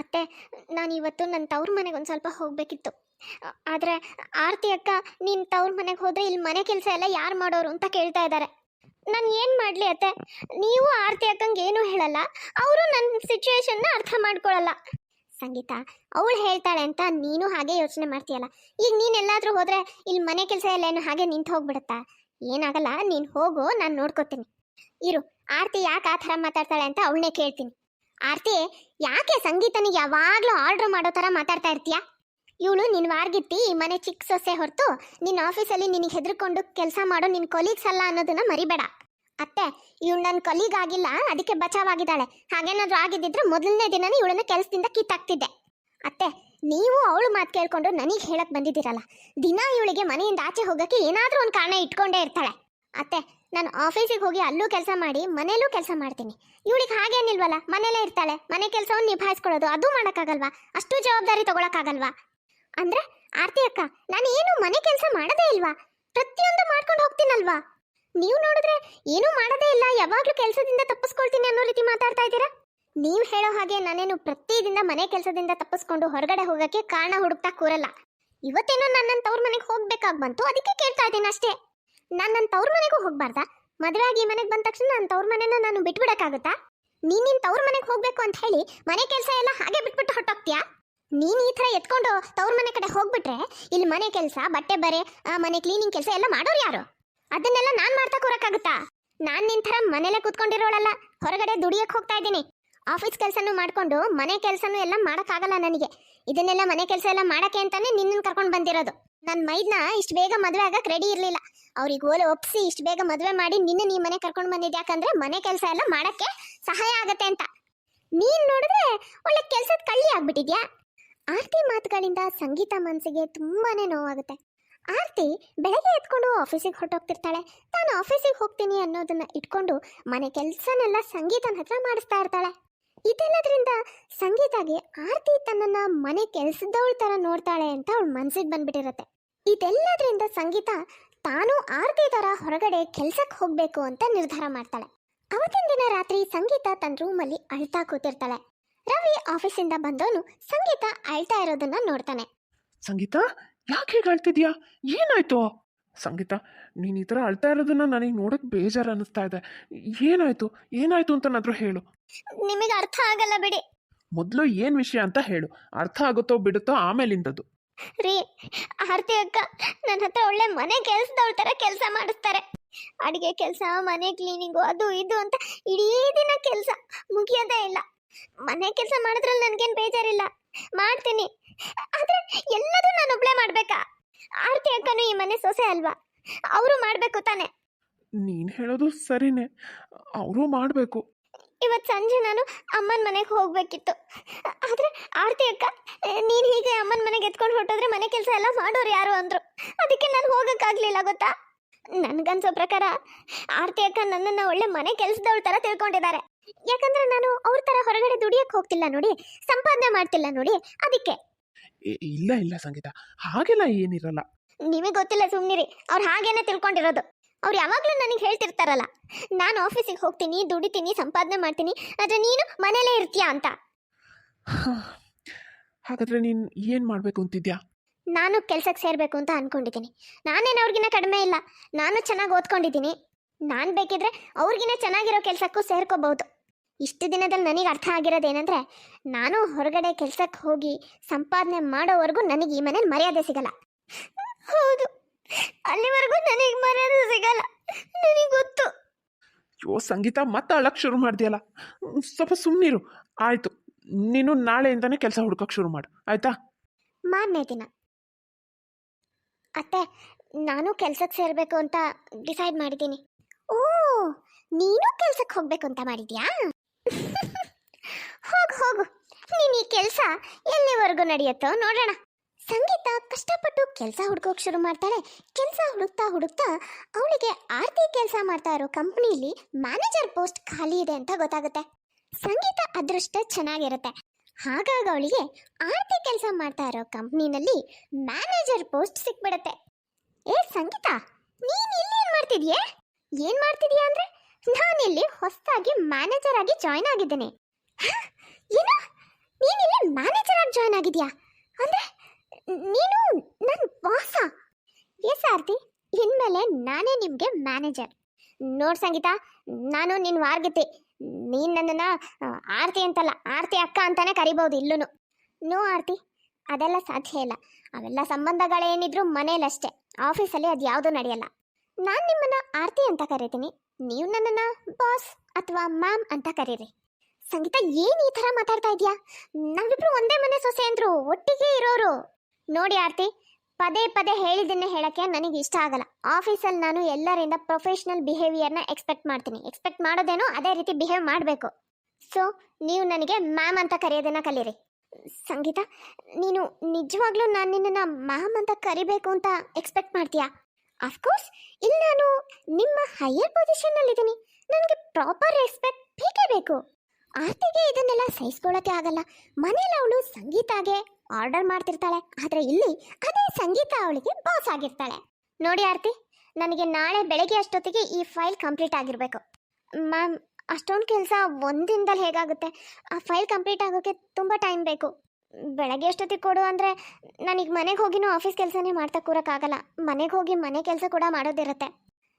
ಅತ್ತೆ ನಾನು ಇವತ್ತು ನನ್ನ ತವ್ರ ಮನೆಗೆ ಒಂದು ಸ್ವಲ್ಪ ಹೋಗಬೇಕಿತ್ತು. ಆದರೆ ಆರತಿ ಅಕ್ಕ ನಿಮ್ಮ ತವ್ರ ಮನೆಗೆ ಹೋದರೆ ಇಲ್ಲಿ ಮನೆ ಕೆಲಸ ಎಲ್ಲ ಯಾರು ಮಾಡೋರು ಅಂತ ಕೇಳ್ತಾ ಇದ್ದಾರೆ ನಾನು ಏನು ಮಾಡಲಿ ಅತ್ತೆ? ನೀವು ಆರತಿ ಅಕ್ಕಂಗೆ ಏನೂ ಹೇಳಲ್ಲ, ಅವರು ನನ್ನ ಸಿಚುವೇಶನ್ನ ಅರ್ಥ ಮಾಡ್ಕೊಳ್ಳಲ್ಲ ಸಂಗೀತ, ಅವಳು ಹೇಳ್ತಾಳೆ ಅಂತ ನೀನು ಹಾಗೆ ಯೋಚನೆ ಮಾಡ್ತೀಯಲ್ಲ. ಈಗ ನೀನೆಲ್ಲಾದರೂ ಹೋದರೆ ಇಲ್ಲಿ ಮನೆ ಕೆಲಸ ಎಲ್ಲ ಏನು ಹಾಗೆ ನಿಂತು ಹೋಗ್ಬಿಡುತ್ತಾ? ಏನಾಗಲ್ಲ, ನೀನು ಹೋಗು, ನಾನು ನೋಡ್ಕೋತೀನಿ. ಇರು, ಆರತಿ ಯಾಕೆ ಆ ಥರ ಮಾತಾಡ್ತಾಳೆ ಅಂತ ಅವಳನ್ನೇ ಕೇಳ್ತೀನಿ. ಆರತಿ, ಯಾಕೆ ಸಂಗೀತನ ಯಾವಾಗಲೂ ಆರ್ಡರ್ ಮಾಡೋ ಥರ ಮಾತಾಡ್ತಾ ಇರ್ತೀಯ? ಇವಳು ನಿನ್ನ ವಾರ್ಗಿತ್ತಿ ಈ ಮನೆ ಚಿಕ್ಕ ಸೊಸೆ ಹೊರತು ನಿನ್ನ ಆಫೀಸಲ್ಲಿ ನಿನಗೆ ಹೆದರ್ಕೊಂಡು ಕೆಲಸ ಮಾಡೋ ನಿನ್ನ ಕೊಲೀಗ್ಸ್ ಅಲ್ಲ ಅನ್ನೋದನ್ನ ಮರಿಬೇಡ. ಅತ್ತೆ, ಇವಳು ನನ್ನ ಕೊಲೀಗ್ ಆಗಿಲ್ಲ, ಅದಕ್ಕೆ ಬಚಾವಾಗಿದ್ದಾಳೆ. ಹಾಗೇನಾದ್ರೂ ಆಗಿದ್ದಿದ್ರೆ ಮೊದಲನೇ ದಿನನೇ ಇವಳನ್ನ ಕೆಲಸದಿಂದ ಕಿತ್ತಾಕ್ತಿದ್ದೆ. ಅತ್ತೆ, ನೀವು ಅವಳು ಮಾತು ಕೇಳ್ಕೊಂಡು ನನಗೆ ಹೇಳಕ್ ಬಂದಿದ್ದೀರಲ್ಲ. ದಿನ ಇವಳಿಗೆ ಮನೆಯಿಂದ ಆಚೆ ಹೋಗಕ್ಕೆ ಏನಾದರೂ ಒಂದು ಕಾರಣ ಇಟ್ಕೊಂಡೇ ಇರ್ತಾಳೆ. ಅತ್ತೆ ನಾನು ಆಫೀಸಿಗೆ ಹೋಗಿ ಅಲ್ಲೂ ಕೆಲಸ ಮಾಡಿ, ಮನೇಲೂ ಕೆಲಸ ಮಾಡ್ತೀನಿ. ಇವಳಿಗೆ ಹಾಗೇನಿಲ್ವಲ್ಲ ಮನೇಲೇ ಇರ್ತಾಳೆ. ಮನೆ ಕೆಲಸವನ್ನು ನಿಭಾಯಿಸ್ಕೊಳ್ಳೋದು, ಅದು ಮಾಡೋಕ್ಕಾಗಲ್ವಾ? ಅಷ್ಟು ಜವಾಬ್ದಾರಿ ತಗೊಳಕ್ಕಾಗಲ್ವಾ? ಅಂದ್ರೆ, ಆರ್ತಿ ಅಕ್ಕ, ನಾನು ಏನು ಮನೆ ಕೆಲಸ ಮಾಡದೇ ಇಲ್ವಾ? ಪ್ರತಿಯೊಂದು ಮಾಡ್ಕೊಂಡು ಹೋಗ್ತೀನಲ್ವಾ? ನೀವು ನೋಡಿದ್ರೆ ಏನೂ ಮಾಡದೇ ಇಲ್ಲ, ಯಾವಾಗಲೂ ಕೆಲಸದಿಂದ ತಪ್ಪಿಸ್ಕೊಳ್ತೀನಿ ಅನ್ನೋ ರೀತಿ ಮಾತಾಡ್ತಾ ಇದ್ದೀರಾ? ನೀವು ಹೇಳೋ ಹಾಗೆ ನಾನೇನು ಪ್ರತಿದಿನ ಮನೆ ಕೆಲಸದಿಂದ ತಪ್ಪಿಸ್ಕೊಂಡು ಹೊರಗಡೆ ಹೋಗಕ್ಕೆ ಕಾರಣ ಹುಡುಕ್ತಾ ಕೂರಲ್ಲ. ಇವತ್ತೇನೋ ನಾನು ನನ್ನ ತವ್ರ ಮನೆಗೆ ಹೋಗ್ಬೇಕಾಗ್ ಬಂತು, ಅದಕ್ಕೆ ಕೇಳ್ತಾ ಇದ್ದೀನಿ ಅಷ್ಟೇ. ನಾನು ನನ್ನ ತವ್ರ ಮನೆಗೂ ಹೋಗ್ಬಾರ್ದಾ? ಮದುವೆ ಆಗಿ ಮನೆಗೆ ಬಂದ ತಕ್ಷಣ ನನ್ನ ತವ್ರ ಮನೆನ ನಾನು ಬಿಟ್ಬಿಡಕ್ಕಾಗುತ್ತಾ? ನೀನ್ ನಿನ್ ತವ್ರ ಮನೆಗೆ ಹೋಗ್ಬೇಕು ಅಂತ ಹೇಳಿ ಮನೆ ಕೆಲಸ ಎಲ್ಲ ಹಾಗೆ ಬಿಟ್ಬಿಟ್ಟು ಹೊಟ್ಟೋಗ್ತೀಯಾ ನೀನ್ ಈ ಥರ ಎತ್ಕೊಂಡು ತವ್ರ ಮನೆ ಕಡೆ ಹೋಗ್ಬಿಟ್ರೆ ಇಲ್ಲಿ ಮನೆ ಕೆಲಸ ಬಟ್ಟೆ ಬರೆ ಆ, ಮನೆ ಕ್ಲೀನಿಂಗ್ ಕೆಲಸ ಎಲ್ಲ ಮಾಡೋರು ಯಾರು? ಅದನ್ನೆಲ್ಲ ನಾನ್ ಮಾಡ್ತಾ ಕೂರಕ್ಕಾಗುತ್ತಾ? ನಾನ್ ನಿನ್ ಥರ ಮನೇಲೆ ಕೂತ್ಕೊಂಡಿರೋಳಲ್ಲ ಹೊರಗಡೆ ದುಡಿಯಕ್ ಹೋಗ್ತಾ ಇದ್ದೀನಿ. ಆಫೀಸ್ ಕೆಲಸನು ಮಾಡ್ಕೊಂಡು ಮನೆ ಕೆಲಸನೂ ಎಲ್ಲ ಮಾಡಕ್ಕಾಗಲ್ಲ ನನಗೆ. ಇದನ್ನೆಲ್ಲ ಮನೆ ಕೆಲಸ ಎಲ್ಲ ಮಾಡಕ್ಕೆ ಅಂತಾನೆ ನಿನ್ನನ್ನು ಕರ್ಕೊಂಡು ಬಂದಿರೋದು. ನನ್ನ ಮೈದ್ನ ಇಷ್ಟು ಬೇಗ ಮದುವೆ ಆಗಕ್ಕೆ ರೆಡಿ ಇರಲಿಲ್ಲ. ಅವ್ರಿಗೆ ಓಲೆ ಒಪ್ಸಿ, ಇಷ್ಟು ಬೇಗ ಮದುವೆ ಮಾಡಿ ನಿನ್ನ ನೀ ಮನೆ ಕರ್ಕೊಂಡು ಬಂದಿದ್ದೆ ಯಾಕಂದ್ರೆ ಮನೆ ಕೆಲಸ ಎಲ್ಲ ಮಾಡಕ್ಕೆ ಸಹಾಯ ಆಗತ್ತೆ ಅಂತ. ನೀನ್ ನೋಡಿದ್ರೆ ಒಳ್ಳೆ ಕೆಲ್ಸದ ಕಳ್ಳಿ ಆಗ್ಬಿಟ್ಟಿದ್ಯಾ? ಆರ್ತಿ ಮಾತುಗಳಿಂದ ಸಂಗೀತ ಮನಸ್ಸಿಗೆ ತುಂಬಾನೇ ನೋವಾಗುತ್ತೆ. ಆರ್ತಿ ಬೆಳಗ್ಗೆ ಎತ್ಕೊಂಡು ಆಫೀಸಿಗೆ ಹೊರಟೋಗ್ತಿರ್ತಾಳೆ. ತಾನು ಆಫೀಸಿಗೆ ಹೋಗ್ತೀನಿ ಅನ್ನೋದನ್ನ ಇಟ್ಕೊಂಡು ಮನೆ ಕೆಲಸನೆಲ್ಲ ಸಂಗೀತನ ಹತ್ರ ಮಾಡಿಸ್ತಾ ಇರ್ತಾಳೆ. ಇದೆಲ್ಲದ್ರಿಂದ ಸಂಗೀತಾಗೆ ಆರ್ತಿ ತನ್ನನ್ನ ಮನೆ ಕೆಲಸದವಳ ತರ ನೋಡ್ತಾಳೆ ಅಂತ ಅವಳ ಮನ್ಸಿಗೆ ಬಂದ್ಬಿಟ್ಟಿರತ್ತೆ. ಇದೆಲ್ಲದ್ರಿಂದ ಸಂಗೀತ ತಾನು ಆರತಿ ತರ ಹೊರಗಡೆ ಕೆಲ್ಸಕ್ಕೆ ಹೋಗ್ಬೇಕು ಅಂತ ನಿರ್ಧಾರ ಮಾಡ್ತಾಳೆ. ಅವತ್ತಿನ ದಿನ ರಾತ್ರಿ ಸಂಗೀತ ತನ್ನ ರೂಮಲ್ಲಿ ಅಳ್ತಾ ಕೂತಿರ್ತಾಳೆ. ರವಿ ಆಫೀಸಿಂದ ಬಂದವನು ಸಂಗೀತ ಅಳ್ತಾ ಇರೋದನ್ನ ನೋಡ್ತಾನೆ. ಸಂಗೀತ? ಯಾಕೆ ಹೇಗೆ ಅಳ್ತಿದ್ಯಾ? ಏನಾಯ್ತು? ಸಂಗೀತ ನೀನು ಈ ಥರ ಅಳ್ತಾ ಇರೋದನ್ನ ನನಗೆ ನೋಡೋಕೆ ಬೇಜಾರು ಅನ್ನಿಸ್ತಾ ಇದೆ. ಏನಾಯ್ತು? ಏನಾಯ್ತು ಅಂತನಾದರೂ ಹೇಳು. ನಿಮಗೆ ಅರ್ಥ ಆಗಲ್ಲ ಬಿಡಿ. ಮೊದಲು ಏನು ವಿಷಯ ಅಂತ ಹೇಳು. ಅರ್ಥ ಆಗುತ್ತೋ ಬಿಡುತ್ತೋ ಆಮೇಲಿಂದದು ರೀ, ಆರತಿ ಅಕ್ಕ ನನ್ನ ಹತ್ರ ಒಳ್ಳೆ ಮನೆ ಕೆಲ್ಸದವ್ರ ತರ ಕೆಲಸ ಮಾಡಿಸ್ತಾರೆ. ಅಡಿಗೆ ಕೆಲಸ, ಮನೆ ಕ್ಲೀನಿಂಗು ಅದು ಇದು ಅಂತ ಇಡೀ ದಿನ ಕೆಲಸ ಮುಗಿಯೋದೇ ಇಲ್ಲ. ಮನೆ ಕೆಲಸ ಮಾಡಿದ್ರಲ್ಲಿ ನನಗೇನು ಬೇಜಾರಿಲ್ಲ. ಮಾಡ್ತೀನಿ. ಆದ್ರೆ ಎಲ್ಲದೂ ನಾನು ಒಬ್ಳೆ ಮಾಡ್ಬೇಕಾ? ಆರತಿ ಅಕ್ಕನು ಈ ಮನೆ ಸೊಸೆ ಅಲ್ವಾ? ಅವರು ಮಾಡ್ಬೇಕು ತಾನೆ? ನೀನು ಹೇಳೋದು ಸರಿನೇ. ಅವರು ಮಾಡಬೇಕು. ಇವತ್ತು ಸಂಜೆ ನಾನು ಅಮ್ಮನ ಮನೆಗೆ ಹೋಗ್ಬೇಕಿತ್ತು. ಆದ್ರೆ ಆರ್ತಿ ಅಕ್ಕ ನೀನು ಹೀಗೆ ಅಮ್ಮನ ಮನೆಗೆ ಎತ್ಕೊಂಡು ಹೊರಟೋದ್ರೆ ಮನೆ ಕೆಲಸ ಎಲ್ಲ ಮಾಡೋರು ಯಾರು ಅಂದ್ರು. ಅದಕ್ಕೆ ನಾನು ಹೋಗಕ್ಕಾಗ್ಲಿಲ್ಲ ಗೊತ್ತಾ? ನನ್ಗನ್ಸೋ ಪ್ರಕಾರ ಆರ್ತಿ ಅಕ್ಕ ನನ್ನನ್ನ ಒಳ್ಳೆ ಮನೆ ಕೆಲಸದವ್ರ ತರ ತಿಳ್ಕೊಂಡಿದ್ದಾರೆ. ಯಾಕಂದ್ರೆ ನಾನು ಅವ್ರ ತರ ಹೊರಗಡೆ ದುಡಿಯಕ್ ಹೋಗ್ತಿಲ್ಲ ನೋಡಿ ಸಂಪಾದನೆ ಮಾಡ್ತಿಲ್ಲ ನೋಡಿ ಅದಕ್ಕೆ. ಇಲ್ಲ ಇಲ್ಲ ಸಂಗೀತ ಹಾಗೆಲ್ಲ ಏನಿರಲ್ಲ. ನಿಮಗೆ ಗೊತ್ತಿಲ್ಲ ಸುಮ್ಮನಿರಿ ಅವ್ರು ಹಾಗೇನೆ ತಿಳ್ಕೊಂಡಿರೋದು. ಅವ್ರು ಯಾವಾಗಲೂ ನನಗೆ ಹೇಳ್ತಿರ್ತಾರಲ್ಲ ನಾನು ಆಫೀಸಿಗೆ ಹೋಗ್ತೀನಿ ದುಡಿತೀನಿ ಸಂಪಾದನೆ ಮಾಡ್ತೀನಿ ಆದರೆ ನೀನು ಮನೇಲೇ ಇರ್ತೀಯಾ ಅಂತ? ಹಾಗಾದ್ರೆ ನೀನು ಏನು ಮಾಡಬೇಕು ಅಂತಿದ್ಯಾ? ನಾನು ಕೆಲಸಕ್ಕೆ ಸೇರಬೇಕು ಅಂತ ಅನ್ಕೊಂಡಿದ್ದೀನಿ. ನಾನೇನು ಅವ್ರಿಗಿನ್ನ ಕಡಿಮೆ ಇಲ್ಲ. ನಾನು ಚೆನ್ನಾಗಿ ಓದ್ಕೊಂಡಿದ್ದೀನಿ. ನಾನು ಬೇಕಿದ್ರೆ ಅವ್ರಿಗಿನ್ನ ಚೆನ್ನಾಗಿರೋ ಕೆಲಸಕ್ಕೂ ಸೇರ್ಕೋಬಹುದು ಇಷ್ಟು ದಿನದಲ್ಲಿ ನನಗೆ ಅರ್ಥ ಆಗಿರೋದೇನೆಂದರೆ ನಾನು ಹೊರಗಡೆ ಕೆಲಸಕ್ಕೆ ಹೋಗಿ ಸಂಪಾದನೆ ಮಾಡೋವರೆಗೂ ನನಗೆ ಈ ಮನೇಲಿ ಮರ್ಯಾದೆ ಸಿಗಲ್ಲ. ಹೌದು. ಅಲ್ಲಿವರೆಗೂ ನನಗೆ ಮರ್ಯಾದೆ ಸಿಗಲ್ಲ. ನನಗೆ ಗೊತ್ತು. ಯೋ ಸಂಗೀತ ಮತ್ತೆ ಅಳಕ್ಕೆ ಶುರು ಮಾಡ್ದಿಯಲ್ಲ? ಹ್ಮ್, ಸ್ವಲ್ಪ ಸುಮ್ಮನಿರು ಆಯಿತು. ನೀನು ನಾಳೆಯಿಂದನೇ ಕೆಲಸ ಹುಡ್ಕಕ್ಕೆ ಶುರು ಮಾಡು. ಆಯ್ತಾ? ಮಾರನೇ ದಿನ. ಅತ್ತೆ ನಾನು ಕೆಲ್ಸಕ್ಕೆ ಸೇರಬೇಕು ಅಂತ ಡಿಸೈಡ್ ಮಾಡಿದ್ದೀನಿ. ಓ ನೀನು ಕೆಲ್ಸಕ್ಕೆ ಹೋಗ್ಬೇಕು ಅಂತ ಮಾಡಿದ್ಯಾ? ಹೋಗು ಹೋಗು. ನೀನು ಈ ಕೆಲಸ ಎಲ್ಲಿವರೆಗೂ ನಡೆಯುತ್ತೋ ನೋಡೋಣ. ಸಂಗೀತ ಕಷ್ಟಪಟ್ಟು ಕೆಲಸ ಹುಡ್ಕೋಕ್ ಶುರು ಮಾಡ್ತಾಳೆ ಕೆಲಸ ಹುಡುಕ್ತಾ ಹುಡುಕ್ತಾ ಅವಳಿಗೆ ಆರ್ತಿ ಕೆಲಸ ಮಾಡ್ತಾ ಇರೋ ಕಂಪ್ನಿಲಿ ಮ್ಯಾನೇಜರ್ ಪೋಸ್ಟ್ ಖಾಲಿ ಇದೆ ಅಂತ ಗೊತ್ತಾಗುತ್ತೆ. ಸಂಗೀತ ಅದೃಷ್ಟ ಚೆನ್ನಾಗಿರುತ್ತೆ. ಹಾಗಾಗಿ ಅವಳಿಗೆ ಆರ್ತಿ ಕೆಲಸ ಮಾಡ್ತಾ ಇರೋ ಕಂಪ್ನಿನಲ್ಲಿ ಮ್ಯಾನೇಜರ್ ಪೋಸ್ಟ್ ಸಿಕ್ಬಿಡತ್ತೆ. ಏ ಸಂಗೀತ, ನೀನ್ ಇಲ್ಲಿ ಏನ್ ಮಾಡ್ತಿದ್ಯೆ? ಏನ್ ಮಾಡ್ತಿದ್ಯಾ ಅಂದ್ರೆ ನಾನಿಲ್ಲಿ ಹೊಸದಾಗಿ ಮ್ಯಾನೇಜರ್ ಆಗಿ ಜಾಯ್ನ್ ಆಗಿದ್ದೇನೆ? ಏನು? ನೀನಿಲ್ಲಿ ಮ್ಯಾನೇಜರ್ ಆಗಿ ಜಾಯ್ನ್ ಆಗಿದ್ಯಾ? ಅಂದ್ರೆ ನೀನು ನನ್ನ ಬಾಸ ಎಸ್ ಆರ್ತಿ ಇನ್ಮೇಲೆ ನಾನೇ ನಿಮಗೆ ಮ್ಯಾನೇಜರ್ ನೋಡ್ ಸಂಗೀತ, ನಾನು ನಿನ್ನ ವಾರ್ಗತಿ ನೀನು ನನ್ನನ್ನು ಆರ್ತಿ ಅಂತಲ್ಲ, ಆರ್ತಿ ಅಕ್ಕ ಅಂತಾನೆ ಕರಿಬೋದು ಇಲ್ಲೂ ನೋ ಆರ್ತಿ, ಅದೆಲ್ಲ ಸಾಧ್ಯ ಇಲ್ಲ. ಅವೆಲ್ಲ ಸಂಬಂಧಗಳೇನಿದ್ರು ಮನೇಲಷ್ಟೇ ಆಫೀಸಲ್ಲಿ ಅದು ಯಾವುದೂ ನಡೆಯಲ್ಲ. ನಾನು ನಿಮ್ಮನ್ನ ಆರ್ತಿ ಅಂತ ಕರಿತೀನಿ. ನೀವು ನನ್ನನ್ನು ಬಾಸ್ ಅಥವಾ ಮ್ಯಾಮ್ ಅಂತ ಕರೀರಿ. ಸಂಗೀತ, ಏನು ಈ ಥರ ಮಾತಾಡ್ತಾ ಇದೆಯಾ? ನಾವಿಬ್ರು ಒಂದೇ ಮನೆ ಸೊಸೆ ಅಂದ್ರು ಒಟ್ಟಿಗೆ ಇರೋರು. ನೋಡಿ ಆರ್ತಿ, ಪದೇ ಪದೇ ಹೇಳಿದ್ದನ್ನೇ ಹೇಳಕ್ಕೆ ನನಗೆ ಇಷ್ಟ ಆಗಲ್ಲ. ಆಫೀಸಲ್ಲಿ ನಾನು ಎಲ್ಲರಿಂದ ಪ್ರೊಫೆಷ್ನಲ್ ಬಿಹೇವಿಯರ್ನ ಎಕ್ಸ್ಪೆಕ್ಟ್ ಮಾಡ್ತೀನಿ. ಎಕ್ಸ್ಪೆಕ್ಟ್ ಮಾಡೋದೇನೋ ಅದೇ ರೀತಿ ಬಿಹೇವ್ ಮಾಡಬೇಕು. ಸೊ ನೀವು ನನಗೆ ಮ್ಯಾಮ್ ಅಂತ ಕರೆಯೋದನ್ನ ಕಲೀರಿ. ಸಂಗೀತ, ನೀನು ನಿಜವಾಗ್ಲೂ ನಾನು ನಿನ್ನನ್ನು ಮ್ಯಾಮ್ ಅಂತ ಕರಿಬೇಕು ಅಂತ ಎಕ್ಸ್ಪೆಕ್ಟ್ ಮಾಡ್ತೀಯಾ? ಅಫ್ಕೋರ್ಸ್ ಇಲ್ಲಿ ನಾನು ನಿಮ್ಮ ಹೈಯರ್ ಪೊಸಿಷನ್ನಲ್ಲಿದ್ದೀನಿ ನನಗೆ ಪ್ರಾಪರ್ ರೆಸ್ಪೆಕ್ಟ್ ಬೇಕೇ ಬೇಕು. ಆರ್ತಿಗೆ ಇದನ್ನೆಲ್ಲ ಸಹಿಸ್ಕೊಳ್ಳೋಕ್ಕೆ ಆಗಲ್ಲ. ಮನೇಲಿ ಅವಳು ಸಂಗೀತಾಗೆ ಆರ್ಡರ್ ಮಾಡ್ತಿರ್ತಾಳೆ. ಆದರೆ ಇಲ್ಲಿ ಅದೇ ಸಂಗೀತ ಅವಳಿಗೆ ಬಾಸ್ ಆಗಿರ್ತಾಳೆ. ನೋಡಿ ಆರ್ತಿ, ನನಗೆ ನಾಳೆ ಬೆಳಗ್ಗೆ ಅಷ್ಟೊತ್ತಿಗೆ ಈ ಫೈಲ್ ಕಂಪ್ಲೀಟ್ ಆಗಿರಬೇಕು. ಮ್ಯಾಮ್, ಅಷ್ಟೊಂದು ಕೆಲಸ ಒಂದಿನದಲ್ಲಿ ಹೇಗಾಗುತ್ತೆ? ಆ ಫೈಲ್ ಕಂಪ್ಲೀಟ್ ಆಗೋಕ್ಕೆ ತುಂಬ ಟೈಮ್ ಬೇಕು. ಬೆಳಗ್ಗೆ ಎಷ್ಟೊತ್ತಿಗೆ ಕೊಡು ಅಂದರೆ ನನಗೆ ಮನೆಗೆ ಹೋಗಿನೂ ಆಫೀಸ್ ಕೆಲಸನೇ ಮಾಡ್ತಾ ಕೂರೋಕ್ಕಾಗಲ್ಲ. ಮನೆಗೆ ಹೋಗಿ ಮನೆ ಕೆಲಸ ಕೂಡ ಮಾಡೋದಿರುತ್ತೆ.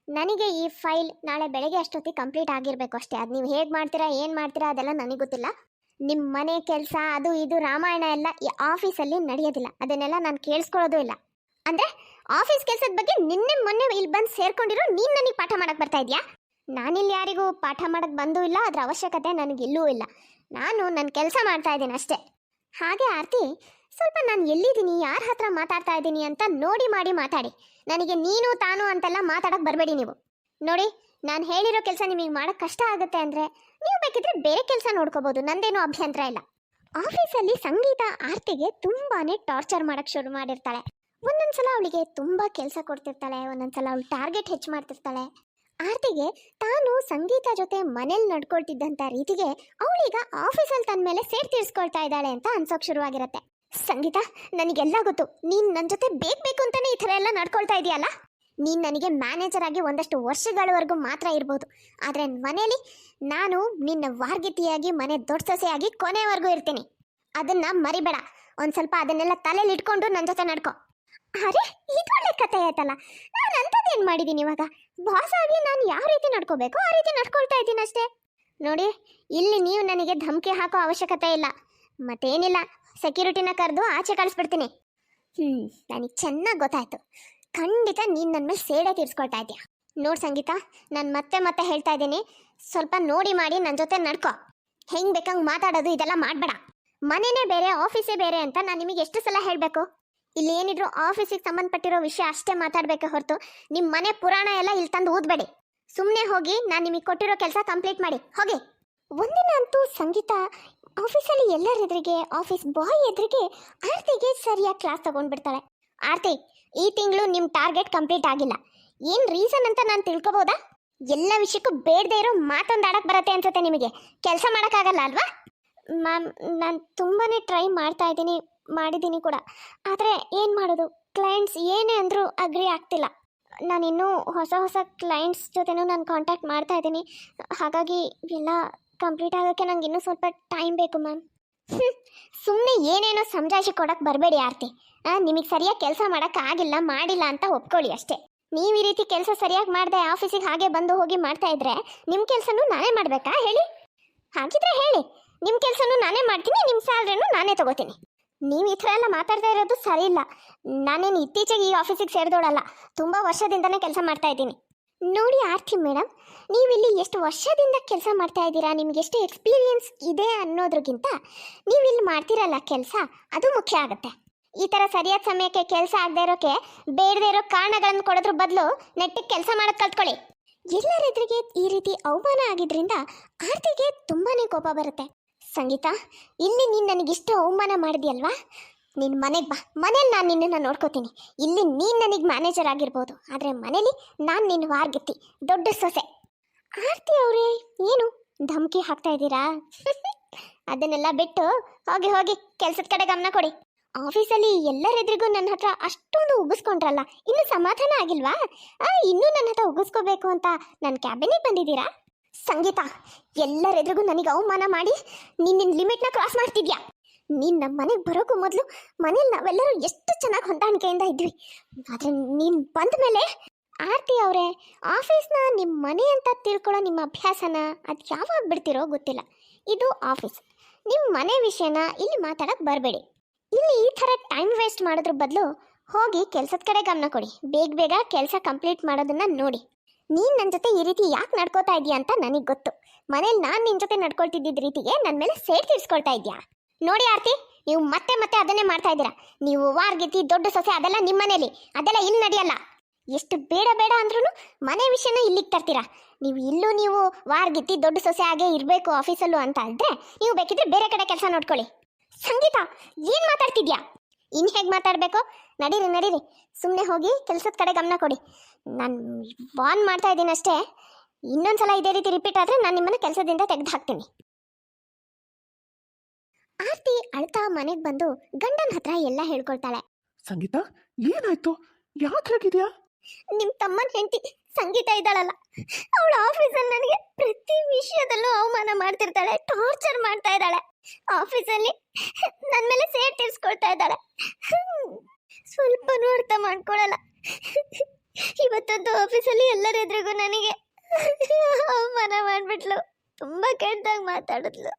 ನನಗೆ ಈ ಫೈಲ್ ನಾಳೆ ಬೆಳಗ್ಗೆ ಅಷ್ಟೊತ್ತಿಗೆ ಕಂಪ್ಲೀಟ್ ಆಗಿರಬೇಕು ಅಷ್ಟೇ. ಅದು ನೀವು ಹೇಗೆ ಮಾಡ್ತೀರಾ, ಏನು ಮಾಡ್ತೀರಾ ಅದೆಲ್ಲ ನನಗೆ ಗೊತ್ತಿಲ್ಲ. ನಿಮ್ಮ ಮನೆ ಕೆಲಸ, ಅದು ಇದು ರಾಮಾಯಣ ಎಲ್ಲ ಈ ಆಫೀಸಲ್ಲಿ ನಡೆಯೋದಿಲ್ಲ. ಅದನ್ನೆಲ್ಲ ನಾನು ಕೇಳಿಸ್ಕೊಳ್ಳೋದು ಇಲ್ಲ. ಅಂದರೆ ಆಫೀಸ್ ಕೆಲಸದ ಬಗ್ಗೆ ನಿನ್ನೆ ಮೊನ್ನೆ ಇಲ್ಲಿ ಬಂದು ಸೇರ್ಕೊಂಡಿರೋ ನೀನು ನನಗೆ ಪಾಠ ಮಾಡಕ್ಕೆ ಬರ್ತಾ ಇದೆಯಾ? ನಾನಿಲ್ಲಿ ಯಾರಿಗೂ ಪಾಠ ಮಾಡಕ್ಕೆ ಬಂದೂ ಇಲ್ಲ, ಅದರ ಅವಶ್ಯಕತೆ ನನಗಿಲ್ಲೂ ಇಲ್ಲ ನಾನು ನನ್ನ ಕೆಲಸ ಮಾಡ್ತಾ ಇದ್ದೀನಿ ಅಷ್ಟೇ. ಹಾಗೆ ಆರ್ತಿ, ಸ್ವಲ್ಪ ನಾನು ಎಲ್ಲಿದ್ದೀನಿ, ಯಾರ ಹತ್ರ ಮಾತಾಡ್ತಾ ಇದ್ದೀನಿ ಅಂತ ನೋಡಿ ಮಾಡಿ ಮಾತಾಡಿ. ನನಗೆ ನೀನು, ತಾನು ಅಂತೆಲ್ಲ ಮಾತಾಡಕ್ಕೆ ಬರಬೇಡಿ ನೀವು. ನೋಡಿ, ನಾನು ಹೇಳಿರೋ ಕೆಲಸ ನಿಮಗೆ ಮಾಡೋಕ್ಕೆ ಕಷ್ಟ ಆಗುತ್ತೆ ಅಂದರೆ ನೀವು ಬೇಕಿದ್ರೆ ಬೇರೆ ಕೆಲಸ ನೋಡ್ಕೋಬಹುದು ನಂದೇನು ಅಭ್ಯಂತರ ಇಲ್ಲ. ಆಫೀಸಲ್ಲಿ ಸಂಗೀತ, ಆರ್ತಿಗೆ ತುಂಬಾನೇ ಟಾರ್ಚರ್ ಮಾಡಕ್ ಶುರು ಮಾಡಿರ್ತಾಳೆ. ಒಂದೊಂದ್ಸಲ ಅವಳಿಗೆ ತುಂಬಾ ಕೆಲಸ ಕೊಡ್ತಿರ್ತಾಳೆ, ಒಂದೊಂದ್ಸಲ ಅವಳು ಟಾರ್ಗೆಟ್ ಹೆಚ್ಚು ಮಾಡ್ತಿರ್ತಾಳೆ. ಆರ್ತಿಗೆ ತಾನು ಸಂಗೀತ ಜೊತೆ ಮನೇಲಿ ನಡ್ಕೊಳ್ತಿದ್ದಂಥ ರೀತಿಗೆ ಅವಳೀಗ ಆಫೀಸಲ್ಲಿ ತನ್ನ ಮೇಲೆ ಸೇರ್ ತೀರಿಸ್ಕೊಳ್ತಾ ಇದ್ದಾಳೆ ಅಂತ ಅನ್ಸೋಕ್ ಶುರುವಾಗಿರುತ್ತೆ. ಸಂಗೀತ, ನನಗೆಲ್ಲ ಗೊತ್ತು. ನೀನು ನನ್ನ ಜೊತೆ ಬೇಕು ಬೇಕು ಅಂತಾನೆ ಈ ಥರ ಎಲ್ಲ ನಡ್ಕೊಳ್ತಾ ಇದೆಯಲ್ಲ? ನೀನು ನನಗೆ ಮ್ಯಾನೇಜರ್ ಆಗಿ ಒಂದಷ್ಟು ವರ್ಷಗಳವರೆಗೂ ಮಾತ್ರ ಇರ್ಬೋದು. ಆದರೆ ಮನೇಲಿ ನಾನು ನಿನ್ನ ವಾರ್ಗಿತಿಯಾಗಿ, ಮನೆ ದೊಡ್ಡ ಸೊಸೆಯಾಗಿ ಕೊನೆವರೆಗೂ ಇರ್ತೀನಿ. ಅದನ್ನ ಮರಿಬೇಡ. ಒಂದು ಸ್ವಲ್ಪ ಅದನ್ನೆಲ್ಲ ತಲೆಯಲ್ಲಿ ಇಟ್ಕೊಂಡು ನನ್ನ ಜೊತೆ ನಡ್ಕೊ. ಅರೆ ಇದೊಳ್ಳೆ ಕತೆ ಆಯ್ತಲ್ಲ. ನಾನು ಅಂಥದ್ದೇನು ಮಾಡಿದ್ದೀನಿ ಇವಾಗ? ಬಾಸ್ ಆಗಿ ನಾನು ಯಾವ ರೀತಿ ನಡ್ಕೋಬೇಕು? ಆ ರೀತಿ ನಡ್ಕೊಳ್ತಾ ಇದ್ದೀನಿ ಅಷ್ಟೇ. ನೋಡಿ, ಇಲ್ಲಿ ನೀವು ನನಗೆ ಧಮಕಿ ಹಾಕೋ ಅವಶ್ಯಕತೆ ಇಲ್ಲ. ಮತ್ತೇನಿಲ್ಲ. ಸೆಕ್ಯೂರಿಟಿನ ಕರೆದು ಆಚೆ ಕಳಿಸ್ಬಿಡ್ತೀನಿ. ಹ್ಞೂ ನನಗೆ ಚೆನ್ನಾಗಿ ಗೊತ್ತಾಯ್ತು. ಖಂಡಿತ ನೀನು ನನ್ನ ಮೇಲೆ ಸೇಡೆ ತೀರ್ಸ್ಕೊಳ್ತಾ ಇದೆಯಾ ನೋಡ್ ಸಂಗೀತ, ನಾನು ಮತ್ತೆ ಮತ್ತೆ ಹೇಳ್ತಾ ಇದ್ದೀನಿ. ಸ್ವಲ್ಪ ನೋಡಿ ಮಾಡಿ ನನ್ನ ಜೊತೆ ನಡ್ಕೊ. ಹೆಂಗ್ ಬೇಕಂಗೆ ಮಾತಾಡೋದು ಇದೆಲ್ಲ ಮಾಡಬೇಡ. ಮನೆನೇ ಬೇರೆ, ಆಫೀಸೇ ಬೇರೆ ಅಂತ ನಾನು ನಿಮಗೆ ಎಷ್ಟು ಸಲ ಹೇಳಬೇಕು? ಇಲ್ಲಿ ಏನಿದ್ರು ಆಫೀಸಿಗೆ ಸಂಬಂಧಪಟ್ಟಿರೋ ವಿಷಯ ಅಷ್ಟೇ ಮಾತಾಡಬೇಕೆ ಹೊರತು ನಿಮ್ಮ ಮನೆ ಪುರಾಣ ಎಲ್ಲ ಇಲ್ಲಿ ತಂದು ಊದ್ಬೇಡಿ. ಸುಮ್ಮನೆ ಹೋಗಿ ನಾನು ನಿಮಗೆ ಕೊಟ್ಟಿರೋ ಕೆಲಸ ಕಂಪ್ಲೀಟ್ ಮಾಡಿ. ಹೋಗಿ. ಒಂದಿನ ಅಂತೂ ಸಂಗೀತ, ಆಫೀಸಲ್ಲಿ ಎಲ್ಲರ ಎದುರಿಗೆ, ಆಫೀಸ್ ಬಾಯ್ ಎದುರಿಗೆ ಆರ್ತಿಗೆ ಸರಿಯಾಗಿ ಕ್ಲಾಸ್ ತಗೊಂಡ್ಬಿಡ್ತಾಳೆ. ಆರ್ತಿ ಈ ತಿಂಗಳು ನಿಮ್ಮ ಟಾರ್ಗೆಟ್ ಕಂಪ್ಲೀಟ್ ಆಗಿಲ್ಲ. ಏನು ರೀಸನ್ ಅಂತ ನಾನು ತಿಳ್ಕೊಬೋದಾ? ಎಲ್ಲ ವಿಷಯಕ್ಕೂ ಬೇಡದೇ ಇರೋ ಮಾತೊಂದು ಆಡಕ್ಕೆ ಬರುತ್ತೆ ಅನ್ಸುತ್ತೆ ನಿಮಗೆ. ಕೆಲಸ ಮಾಡೋಕ್ಕಾಗಲ್ಲ ಅಲ್ವಾ? ಮ್ಯಾಮ್, ನಾನು ತುಂಬಾ ಟ್ರೈ ಮಾಡ್ತಾ ಇದ್ದೀನಿ, ಮಾಡಿದ್ದೀನಿ ಕೂಡ. ಆದರೆ ಏನು ಮಾಡೋದು? ಕ್ಲೈಂಟ್ಸ್ ಏನೇ ಅಂದರೂ ಅಗ್ರಿ ಆಗ್ತಿಲ್ಲ. ನಾನಿನ್ನೂ ಹೊಸ ಹೊಸ ಕ್ಲೈಂಟ್ಸ್ ಜೊತೆನೂ ನಾನು ಕಾಂಟ್ಯಾಕ್ಟ್ ಮಾಡ್ತಾ ಇದ್ದೀನಿ. ಹಾಗಾಗಿ ಎಲ್ಲ ಕಂಪ್ಲೀಟ್ ಆಗೋಕ್ಕೆ ನನಗೆ ಇನ್ನೂ ಸ್ವಲ್ಪ ಟೈಮ್ ಬೇಕು ಮ್ಯಾಮ್. ಸುಮ್ಮನೆ ಏನೇನೋ ಸಂಜಾಯಿಸಿ ಕೊಡಕ್ಕೆ ಬರಬೇಡಿ ಆರ್ತಿ. ನಿಮಗೆ ಸರಿಯಾಗಿ ಕೆಲಸ ಮಾಡೋಕ್ಕಾಗಿಲ್ಲ ಮಾಡಿಲ್ಲ ಅಂತ ಒಪ್ಕೊಳ್ಳಿ ಅಷ್ಟೇ. ನೀವು ಈ ರೀತಿ ಕೆಲಸ ಸರಿಯಾಗಿ ಮಾಡದೆ ಆಫೀಸಿಗೆ ಹಾಗೆ ಬಂದು ಹೋಗಿ ಮಾಡ್ತಾ ಇದ್ರೆ ನಿಮ್ಮ ಕೆಲಸನೂ ನಾನೇ ಮಾಡಬೇಕಾ ಹೇಳಿ? ಹಾಗಿದ್ರೆ ಹೇಳಿ. ನಿಮ್ಮ ಕೆಲಸನೂ ನಾನೇ ಮಾಡ್ತೀನಿ ನಿಮ್ಮ ಸ್ಯಾಲ್ರಿನೂ ನಾನೇ ತಗೋತೀನಿ. ನೀವು ಈ ಥರ ಎಲ್ಲ ಮಾತಾಡ್ತಾ ಇರೋದು ಸರಿ ಇಲ್ಲ ನಾನೇನು ಇತ್ತೀಚೆಗೆ ಈ ಆಫೀಸಿಗೆ ಸೇರಿದೋಳಲ್ಲ, ತುಂಬ ವರ್ಷದಿಂದನೇ ಕೆಲಸ ಮಾಡ್ತಾ ಇದ್ದೀನಿ. ನೋಡಿ ಆರ್ತಿ ಮೇಡಮ್ ನೀವಿಲ್ಲಿ ಎಷ್ಟು ವರ್ಷದಿಂದ ಕೆಲಸ ಮಾಡ್ತಾ ಇದ್ದೀರಾ? ನಿಮ್ಗೆ ಎಷ್ಟು ಎಕ್ಸ್ಪೀರಿಯನ್ಸ್ ಇದೆ ಅನ್ನೋದ್ರಗಿಂತ ನೀವಿಲ್ಲಿ ಮಾಡ್ತಿರಲ್ಲ ಕೆಲಸ, ಅದು ಮುಖ್ಯ ಆಗುತ್ತೆ. ಈ ಥರ ಸರಿಯಾದ ಸಮಯಕ್ಕೆ ಕೆಲಸ ಆಗದೆ ಇರೋಕೆ, ಬೇಡದೇ ಇರೋ ಕಾರಣಗಳನ್ನು ಕೊಡೋದ್ರ ಬದಲು ನೆಟ್ಟಿಗೆ ಕೆಲಸ ಮಾಡೋದು ಕಲ್ತ್ಕೊಳ್ಳಿ. ಎಲ್ಲರೆದುರಿಗೆ ಈ ರೀತಿ ಅವಮಾನ ಆಗಿದ್ರಿಂದ ಆರ್ತಿಗೆ ತುಂಬಾ ಕೋಪ ಬರುತ್ತೆ. ಸಂಗೀತ, ಇಲ್ಲಿ ನೀನು ನನಗಿಷ್ಟು ಅವಮಾನ ಮಾಡಿದ್ಯಲ್ವಾ? ನಿನ್ನ ಮನೆಗೆ ಬಾ. ಮನೇಲಿ ನಾನು ನಿನ್ನನ್ನು ನೋಡ್ಕೋತೀನಿ. ಇಲ್ಲಿ ನೀನು ನನಗೆ ಮ್ಯಾನೇಜರ್ ಆಗಿರ್ಬೋದು. ಆದರೆ ಮನೇಲಿ ನಾನು ನಿನ್ನ ವಾರ್ಗಿತ್ತಿ. ದೊಡ್ಡ ಸೊಸೆ. ಆರ್ತಿ ಅವರೇ, ಏನು? ಧಮಕಿ ಹಾಕ್ತಾ ಇದ್ದೀರಾ? ಅದನ್ನೆಲ್ಲ ಬಿಟ್ಟು ಹೋಗಿ ಹೋಗಿ ಕೆಲಸದ ಕಡೆ ಗಮನ ಕೊಡಿ. ಆಫೀಸಲ್ಲಿ ಎಲ್ಲರೆದ್ರಿಗೂ ನನ್ನ ಹತ್ರ ಅಷ್ಟೊಂದು ಉಗಿಸ್ಕೊಂಡ್ರಲ್ಲ, ಇನ್ನು ಸಮಾಧಾನ ಆಗಿಲ್ವಾ? ಇನ್ನೂ ನನ್ನ ಹತ್ರ ಉಗಿಸ್ಕೋಬೇಕು ಅಂತ ನನ್ನ ಕ್ಯಾಬಿನಿಗೆ ಬಂದಿದ್ದೀರಾ? ಸಂಗೀತ, ಎಲ್ಲರೆದ್ರಿಗೂ ನನಗೆ ಅವಮಾನ ಮಾಡಿ ನೀನು ನಿನ್ನ ಲಿಮಿಟ್ನ ಕ್ರಾಸ್ ಮಾಡ್ತಿದ್ಯಾ? ನೀನು ನಮ್ಮ ಮನೆಗೆ ಬರೋಕ್ಕೂ ಮೊದಲು ಮನೇಲಿ ನಾವೆಲ್ಲರೂ ಎಷ್ಟು ಚೆನ್ನಾಗಿ ಹೊಂದಾಣಿಕೆಯಿಂದ ಇದ್ವಿ. ಆದ್ರೆ ನೀನು ಬಂದ ಮೇಲೆ ಆಫೀಸ್ನ ನಿಮ್ಮ ಮನೆ ಅಂತ ತಿಳ್ಕೊಳ್ಳೋ ನಿಮ್ಮ ಅಭ್ಯಾಸನ ಅದು ಯಾವಾಗ ಬಿಡ್ತಿರೋ ಗೊತ್ತಿಲ್ಲ. ಇದು ಆಫೀಸ್. ನಿಮ್ಮ ಮನೆ ವಿಷಯನ ಇಲ್ಲಿ ಮಾತಾಡಕ್ಕೆ ಬರಬೇಡಿ. ಇಲ್ಲಿ ಈ ಥರ ಟೈಮ್ ವೇಸ್ಟ್ ಮಾಡೋದ್ರ ಬದಲು ಹೋಗಿ ಕೆಲಸದ ಕಡೆ ಗಮನ ಕೊಡಿ. ಬೇಗ ಬೇಗ ಕೆಲಸ ಕಂಪ್ಲೀಟ್ ಮಾಡೋದನ್ನ ನೋಡಿ. ನೀನು ನನ್ನ ಜೊತೆ ಈ ರೀತಿ ಯಾಕೆ ನಡ್ಕೋತಾ ಇದೀಯ ಅಂತ ನನಗೆ ಗೊತ್ತು. ಮನೇಲಿ ನಾನು ನಿನ್ನ ಜೊತೆ ನಡ್ಕೊಳ್ತಿದ್ದಿದ್ದ ರೀತಿಗೆ ನನ್ನ ಮೇಲೆ ಸೇಡ್ ತೀರ್ಸ್ಕೊಳ್ತಾ ಇದೆಯಾ ನೋಡಿ ಆರ್ತಿ, ನೀವು ಮತ್ತೆ ಮತ್ತೆ ಅದನ್ನೇ ಮಾಡ್ತಾ ಇದ್ದೀರಾ. ನೀವು ವಾರ್ಗಿತಿ ದೊಡ್ಡ ಸೊಸೆ ಅದೆಲ್ಲ ನಿಮ್ಮ ಮನೇಲಿ. ಅದೆಲ್ಲ ಇಲ್ಲಿ ನಡೆಯಲ್ಲ. ಎಷ್ಟು ಬೇಡ ಬೇಡ ಅಂದ್ರೂ ಮನೆ ವಿಷಯನ ಇಲ್ಲಿಗೆ ತರ್ತೀರಾ? ನೀವು ಇಲ್ಲೂ ನೀವು ವಾರ್ಗಿತ್ತಿ ದೊಡ್ಡ ಸೊಸೆ ಹಾಗೆ ಇರಬೇಕು ಆಫೀಸಲ್ಲೂ ಅಂತ ಇದ್ರೆ ನೀವು ಬೇಕಿದ್ರೆ ಬೇರೆ ಕಡೆ ಕೆಲಸ ನೋಡ್ಕೊಳ್ಳಿ. ಸಂಗೀತ, ಏನು ಮಾತಾಡ್ತಿದ್ಯಾ? ಇನ್ನು ಹೇಗೆ ಮಾತಾಡಬೇಕು? ನಡೀರಿ ನಡೀರಿ. ಸುಮ್ಮನೆ ಹೋಗಿ ಕೆಲಸದ ಕಡೆ ಗಮನ ಕೊಡಿ. ನಾನು ವಾನ್ ಮಾಡ್ತಾ ಇದ್ದೀನಿ ಅಷ್ಟೇ. ಇನ್ನೊಂದ್ಸಲ ಇದೇ ರೀತಿ ರಿಪೀಟ್ ಆದರೆ ನಾನು ನಿಮ್ಮನ್ನು ಕೆಲಸದಿಂದ ತೆಗೆದು ಹಾಕ್ತೀನಿ. ಆರ್ತಿ ಅಳ್ತಾ ಮನೆಗೆ ಬಂದು ಗಂಡನ ಹತ್ರ ಎಲ್ಲ ಹೇಳ್ಕೊಳ್ತಾಳೆ. ಸಂಗೀತ, ಏನಾಯ್ತು? ಯಾಕೆ ಹೇಗಿದ್ಯಾ? ನಿಮ್ಮ ತಮ್ಮನ ಹೆಂಡತಿ ಸಂಗೀತ ಇದ್ದಾಳಲ್ಲ, ಅವಳ ಆಫೀಸಲ್ಲಿ ನನಗೆ ಪ್ರತಿ ವಿಷಯದಲ್ಲೂ ಅವಮಾನ ಮಾಡ್ತಿರ್ತಾಳೆ ಟಾರ್ಚರ್ ಮಾಡ್ತಾ ಇದ್ದಾಳೆ. ಆಫೀಸಲ್ಲಿ ನನ್ನ ಮೇಲೆ ಸೇರ್ ತೀರ್ಸ್ಕೊಳ್ತಾ ಇದ್ದಾಳೆ. ಸ್ವಲ್ಪನೂ ಅರ್ಥ ಮಾಡ್ಕೊಳಲ್ಲ. ಇವತ್ತಂತೂ ಆಫೀಸಲ್ಲಿ ಎಲ್ಲರ ಎದುರಿಗೂ ನನಗೆ ಅವಮಾನ ಮಾಡಿಬಿಟ್ಲು. ತುಂಬಾ ಕೆಟ್ಟದಾಗ ಮಾತಾಡಿದ್ಲು.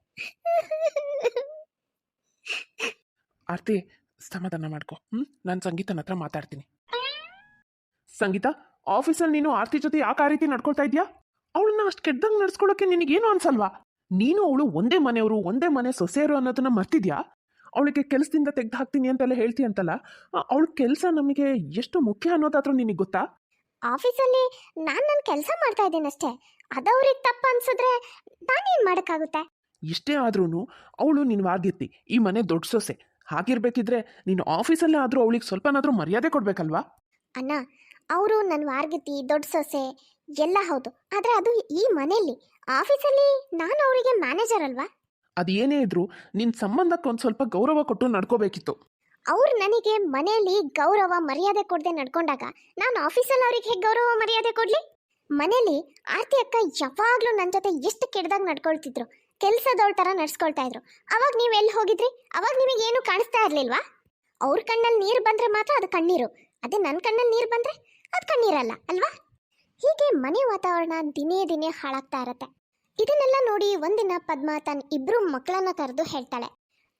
ಆರ್ತಿ, ಸಮಾಧಾನ ಮಾಡ್ಕೊ. ಹ್ಞೂ ನಾನು ಸಂಗೀತನ ಹತ್ರ ಮಾತಾಡ್ತೀನಿ. ಸಂಗೀತ ಆಫೀಸಲ್ಲಿ ನೀನು ಆರ್ತಿ ಜೊತೆ ಯಾಕೆ ಆ ರೀತಿ ನಡ್ಕೊಳ್ತಾ ಇದೆಯಾ ಅವಳನ್ನ ಅಷ್ಟು ಕೆಟ್ಟದಂಗೆ ನಡ್ಸ್ಕೊಳ್ಳೋಕೆ ನಿನಗೇನು ಅನ್ಸಲ್ವಾ? ನೀನು ಅವಳು ಒಂದೇ ಮನೆಯವರು ಒಂದೇ ಮನೆ ಸೊಸೆಯರು ಅನ್ನೋದನ್ನ ಮರ್ತಿದ್ಯಾ? ಅವಳಿಗೆ ಕೆಲಸದಿಂದ ತೆಗೆದು ಹಾಕ್ತೀನಿ ಅಂತೆಲ್ಲ ಹೇಳ್ತೀಯಂತಲ್ಲ ಅವಳ ಕೆಲಸ ನಮಗೆ ಎಷ್ಟು ಮುಖ್ಯ ಅನ್ನೋದಾದ್ರೂ ನಿನಗೆ ಗೊತ್ತಾ? ಆಫೀಸಲ್ಲಿ ನಾನು ನನ್ನ ಕೆಲಸ ಮಾಡ್ತಾ ಇದ್ದೀನಿ ಅಷ್ಟೇ ಅದವ್ರಿಗೆ ತಪ್ಪು ಅನ್ಸಿದ್ರೆ ನಾನೇನು ಮಾಡೋಕ್ಕಾಗುತ್ತೆ? ಇಷ್ಟೇ ಆದ್ರೂ ಅವಳು ನಿನ್ನ ವಾದ್ಯತಿ ಈ ಮನೆ ದೊಡ್ಡ ಸೊಸೆ ಹಾಗಿರ್ಬೇಕಿದ್ರೆ ನೀನು ಆಫೀಸಲ್ಲೇ ಆದರೂ ಅವಳಿಗೆ ಸ್ವಲ್ಪನಾದರೂ ಮರ್ಯಾದೆ ಕೊಡ್ಬೇಕಲ್ವಾ? ಅಣ್ಣ ಅವರು ನನ್ನ ವಾರ್ಗಿತಿ ದೊಡ್ಡ ಸೊಸೆ ಎಲ್ಲ ಹೌದು. ಆದರೆ ಅದು ಈ ಮನೆಯಲ್ಲಿ ಆಫೀಸಲ್ಲಿ ನಾನು ಅವರಿಗೆ ಮ್ಯಾನೇಜರ್ ಅಲ್ವಾ? ಅದೇನೇ ಇದ್ರೂ ನಿನ್ನ ಸಂಬಂಧಕ್ಕೆ ಒಂದು ಸ್ವಲ್ಪ ಗೌರವ ಕೊಟ್ಟು ನಡ್ಕೋಬೇಕಿತ್ತು. ಅವ್ರು ನನಗೆ ಮನೆಯಲ್ಲಿ ಗೌರವ ಮರ್ಯಾದೆ ಕೊಡದೆ ನಡ್ಕೊಂಡಾಗ ನಾನು ಆಫೀಸಲ್ಲಿ ಅವ್ರಿಗೆ ಹೇಗೆ ಗೌರವ ಮರ್ಯಾದೆ ಕೊಡಲಿ? ಮನೇಲಿ ಆರ್ತಿ ಅಕ್ಕ ಯಾವಾಗಲೂ ನನ್ನ ಜೊತೆ ಎಷ್ಟು ಕೆಡ್ದಾಗ ನಡ್ಕೊಳ್ತಿದ್ರು ಕೆಲಸದವಳ ಥರ ನಡ್ಸ್ಕೊಳ್ತಾ ಇದ್ರು. ಅವಾಗ ನೀವು ಎಲ್ಲಿ ಹೋಗಿದ್ರಿ? ಅವಾಗ ನಿಮಗೆ ಏನು ಕಾಣಿಸ್ತಾ ಇರಲಿಲ್ವಾ? ಅವ್ರ ಕಣ್ಣಲ್ಲಿ ನೀರು ಬಂದರೆ ಮಾತ್ರ ಅದು ಕಣ್ಣೀರು. ಅದೇ ನನ್ನ ಕಣ್ಣಲ್ಲಿ ನೀರು ಬಂದರೆ? ಅದು ಕಣ್ಣೀರಲ್ಲ, ಅಲ್ವಾ? ಹೀಗೆ ಮನೆ ವಾತಾವರಣ ದಿನೇ ದಿನೇ ಹಾಳಾಗ್ತಾ ಇರತ್ತೆ. ಇದನ್ನೆಲ್ಲ ನೋಡಿ ಒಂದಿನ ಪದ್ಮ ತನ್ನ ಇಬ್ರು ಮಕ್ಕಳನ್ನ ಕರೆದು ಹೇಳ್ತಾಳೆ.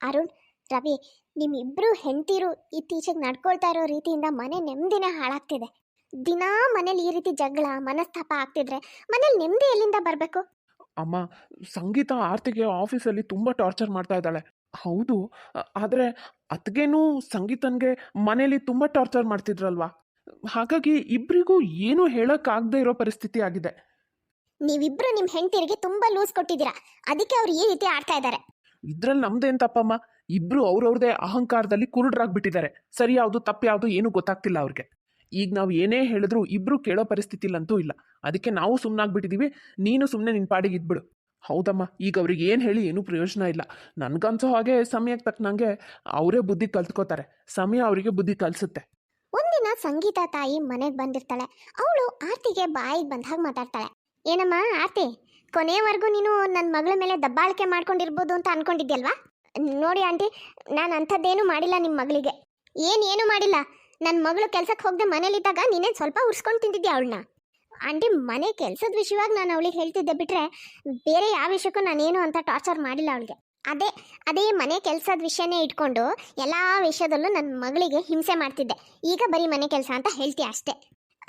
ಅರುಣ್, ರವಿ, ನಿಮ್ಮಿಬ್ರು ಹೆಂಡತಿರು ಇತ್ತೀಚೆಗೆ ನಡ್ಕೊಳ್ತಾ ಇರೋ ರೀತಿಯಿಂದ ಮನೆ ನೆಮ್ಮದಿನೇ ಹಾಳಾಗ್ತಿದೆ. ದಿನಾ ಮನೇಲಿ ಈ ರೀತಿ ಜಗಳ, ಮನಸ್ತಾಪ ಆಗ್ತಿದ್ರೆ ಮನೇಲಿ ನೆಮ್ಮದಿ ಎಲ್ಲಿಂದ ಬರಬೇಕು? ಅಮ್ಮ, ಸಂಗೀತ ಆರ್ತಿಗೆ ಆಫೀಸಲ್ಲಿ ತುಂಬ ಟಾರ್ಚರ್ ಮಾಡ್ತಾ ಇದ್ದಾಳೆ. ಹೌದು ಆದರೆ ಅತ್ಗೇನು ಸಂಗೀತನ್ಗೆ ಮನೇಲಿ ತುಂಬ ಟಾರ್ಚರ್ ಮಾಡ್ತಿದ್ರಲ್ವಾ? ಹಾಗಾಗಿ ಇಬ್ಬರಿಗೂ ಏನೂ ಹೇಳೋಕ್ಕಾಗದೇ ಇರೋ ಪರಿಸ್ಥಿತಿ ಆಗಿದೆ. ನೀವಿಬ್ರು ನಿಮ್ಮ ಹೆಂಡತಿರಿಗೆ ತುಂಬಾ ಲೂಸ್ ಕೊಟ್ಟಿದ್ದೀರಾ? ಅದಕ್ಕೆ ಅವ್ರು ಈ ರೀತಿ ಆಡ್ತಾ ಇದ್ದಾರೆ. ಇದ್ರಲ್ಲಿ ನಮ್ದೇನ್ ತಪ್ಪಮ್ಮ ಇಬ್ರು ಅವ್ರವ್ರದೇ ಅಹಂಕಾರದಲ್ಲಿ ಕುರುಡ್ರಾಗ್ಬಿಟ್ಟಿದ್ದಾರೆ. ಸರಿ ಯಾವುದು ತಪ್ಪು ಯಾವುದು ಏನು ಗೊತ್ತಾಗ್ತಿಲ್ಲ ಅವ್ರಿಗೆ. ಈಗ ನಾವು ಏನೇ ಹೇಳಿದ್ರು ಇಬ್ರು ಕೇಳೋ ಪರಿಸ್ಥಿತಿಲಂತೂ ಇಲ್ಲ. ಅದಕ್ಕೆ ನಾವು ಸುಮ್ಮನಾಗ್ಬಿಟ್ಟಿದೀವಿ ನೀನು ಸುಮ್ಮನೆ ನಿನ್ನ ಪಾಡಿಗೆ ಇದ್ಬಿಡು. ಹೌದಮ್ಮ ಈಗ ಅವ್ರಿಗೆ ಏನು ಹೇಳಿ ಏನೂ ಪ್ರಯೋಜನ ಇಲ್ಲ. ನನಗನ್ಸೋ ಹಾಗೆ ಸಮಯಕ್ಕೆ ತಕ್ಕನಂಗೆ ಅವರೇ ಬುದ್ಧಿ ಕಲ್ತ್ಕೋತಾರೆ. ಸಮಯ ಅವರಿಗೆ ಬುದ್ಧಿ ಕಲಿಸುತ್ತೆ. ಒಂದಿನ ಸಂಗೀತ ತಾಯಿ ಮನೆಗೆ ಬಂದಿರ್ತಾಳೆ. ಅವಳು ಆರ್ತಿಗೆ ಬಾಯಿಗೆ ಬಂದಾಗ ಮಾತಾಡ್ತಾಳೆ. ಏನಮ್ಮ ಆರ್ತಿ ಕೊನೆಯವರೆಗೂ ನೀನು ನನ್ನ ಮಗಳ ಮೇಲೆ ದಬ್ಬಾಳಿಕೆ ಮಾಡ್ಕೊಂಡಿರ್ಬೋದು ಅಂತ ಅನ್ಕೊಂಡಿದ್ಯಲ್ವಾ? ನೋಡಿ ಆಂಟಿ, ನಾನು ಅಂಥದ್ದೇನು ಮಾಡಿಲ್ಲ ನಿಮ್ಮ ಮಗಳಿಗೆ. ಏನು ಏನು ಮಾಡಿಲ್ಲ. ನನ್ನ ಮಗಳು ಕೆಲ್ಸಕ್ಕೆ ಹೋಗದೆ ಮನೇಲಿದ್ದಾಗ ನೀನೇ ಸ್ವಲ್ಪ ಉರ್ಸ್ಕೊಂಡು ತಿಂದಿದ್ದೆ ಅವಳನ್ನ ಆಂಟಿ, ಮನೆ ಕೆಲಸದ ವಿಷಯವಾಗಿ ನಾನು ಅವಳಿಗೆ ಹೇಳ್ತಿದ್ದೆ ಬಿಟ್ಟರೆ ಬೇರೆ ಯಾವ ವಿಷಯಕ್ಕೂ ನಾನೇನು ಅಂತ ಟಾರ್ಚರ್ ಮಾಡಿಲ್ಲ ಅವಳಿಗೆ. ಅದೇ ಅದೇ ಮನೆ ಕೆಲಸದ ವಿಷಯನೇ ಇಟ್ಕೊಂಡು ಎಲ್ಲ ವಿಷಯದಲ್ಲೂ ನನ್ನ ಮಗಳಿಗೆ ಹಿಂಸೆ ಮಾಡ್ತಿದ್ದೆ. ಈಗ ಬರೀ ಮನೆ ಕೆಲಸ ಅಂತ ಹೇಳ್ತೀಯ ಅಷ್ಟೇ.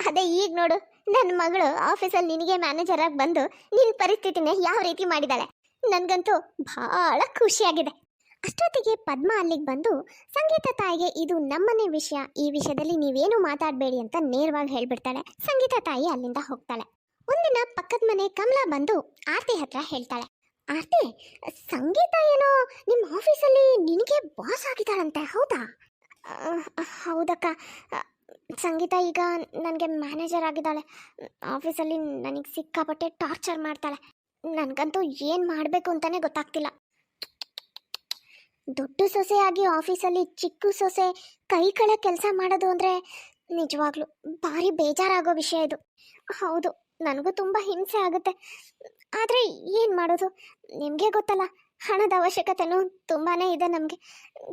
ಅದೇ ಈಗ ನೋಡು ನನ್ನ ಮಗಳು ಆಫೀಸಲ್ಲಿ ನಿನಗೆ ಮ್ಯಾನೇಜರ್ ಆಗಿ ಬಂದು ನಿನ್ನ ಪರಿಸ್ಥಿತಿನೇ ಯಾವ ರೀತಿ ಮಾಡಿದಾಳೆ. ನನಗಂತೂ ಭಾಳ ಖುಷಿಯಾಗಿದೆ. ಅಷ್ಟೊತ್ತಿಗೆ ಪದ್ಮ ಅಲ್ಲಿಗೆ ಬಂದು, ಸಂಗೀತ ತಾಯಿಗೆ ಇದು ನಮ್ಮನೆ ವಿಷಯ, ಈ ವಿಷಯದಲ್ಲಿ ನೀವೇನು ಮಾತಾಡಬೇಡಿ ಅಂತ ನೇರವಾಗಿ ಹೇಳ್ಬಿಡ್ತಾಳೆ. ಸಂಗೀತ ತಾಯಿ ಅಲ್ಲಿಂದ ಹೋಗ್ತಾಳೆ. ಒಂದಿನ ಪಕ್ಕದ ಮನೆ ಕಮಲಾ ಬಂದು ಆರತಿ ಹತ್ರ ಹೇಳ್ತಾಳೆ. ಆರ್ತಿ ಸಂಗೀತ ಏನೋ ನಿಮ್ಮ ಆಫೀಸಲ್ಲಿ ನಿನಗೆ ಬಾಸ್ ಆಗಿದ್ದಾಳಂತೆ, ಹೌದಾ? ಹೌದಕ್ಕ. ಸಂಗೀತ ಈಗ ನನಗೆ ಮ್ಯಾನೇಜರ್ ಆಗಿದ್ದಾಳೆ. ಆಫೀಸಲ್ಲಿ ನನಗೆ ಸಿಕ್ಕಾಪಟ್ಟೆ ಟಾರ್ಚರ್ ಮಾಡ್ತಾಳೆ. ನನಗಂತೂ ಏನು ಮಾಡಬೇಕು ಅಂತಲೇ ಗೊತ್ತಾಗ್ತಿಲ್ಲ. ದೊಡ್ಡ ಸೊಸೆಯಾಗಿ ಆಫೀಸಲ್ಲಿ ಚಿಕ್ಕ ಸೊಸೆ ಕೈ ಕಳೆ ಕೆಲಸ ಮಾಡೋದು ಅಂದರೆ ನಿಜವಾಗ್ಲೂ ಭಾರಿ ಬೇಜಾರಾಗೋ ವಿಷಯ ಇದು. ಹೌದು ನನಗೂ ತುಂಬ ಹಿಂಸೆ ಆಗುತ್ತೆ. ಆದರೆ ಏನು ಮಾಡೋದು? ನಿಮಗೆ ಗೊತ್ತಲ್ಲ, ಹಣದ ಅವಶ್ಯಕತೆನೂ ತುಂಬಾ ಇದೆ ನಮಗೆ.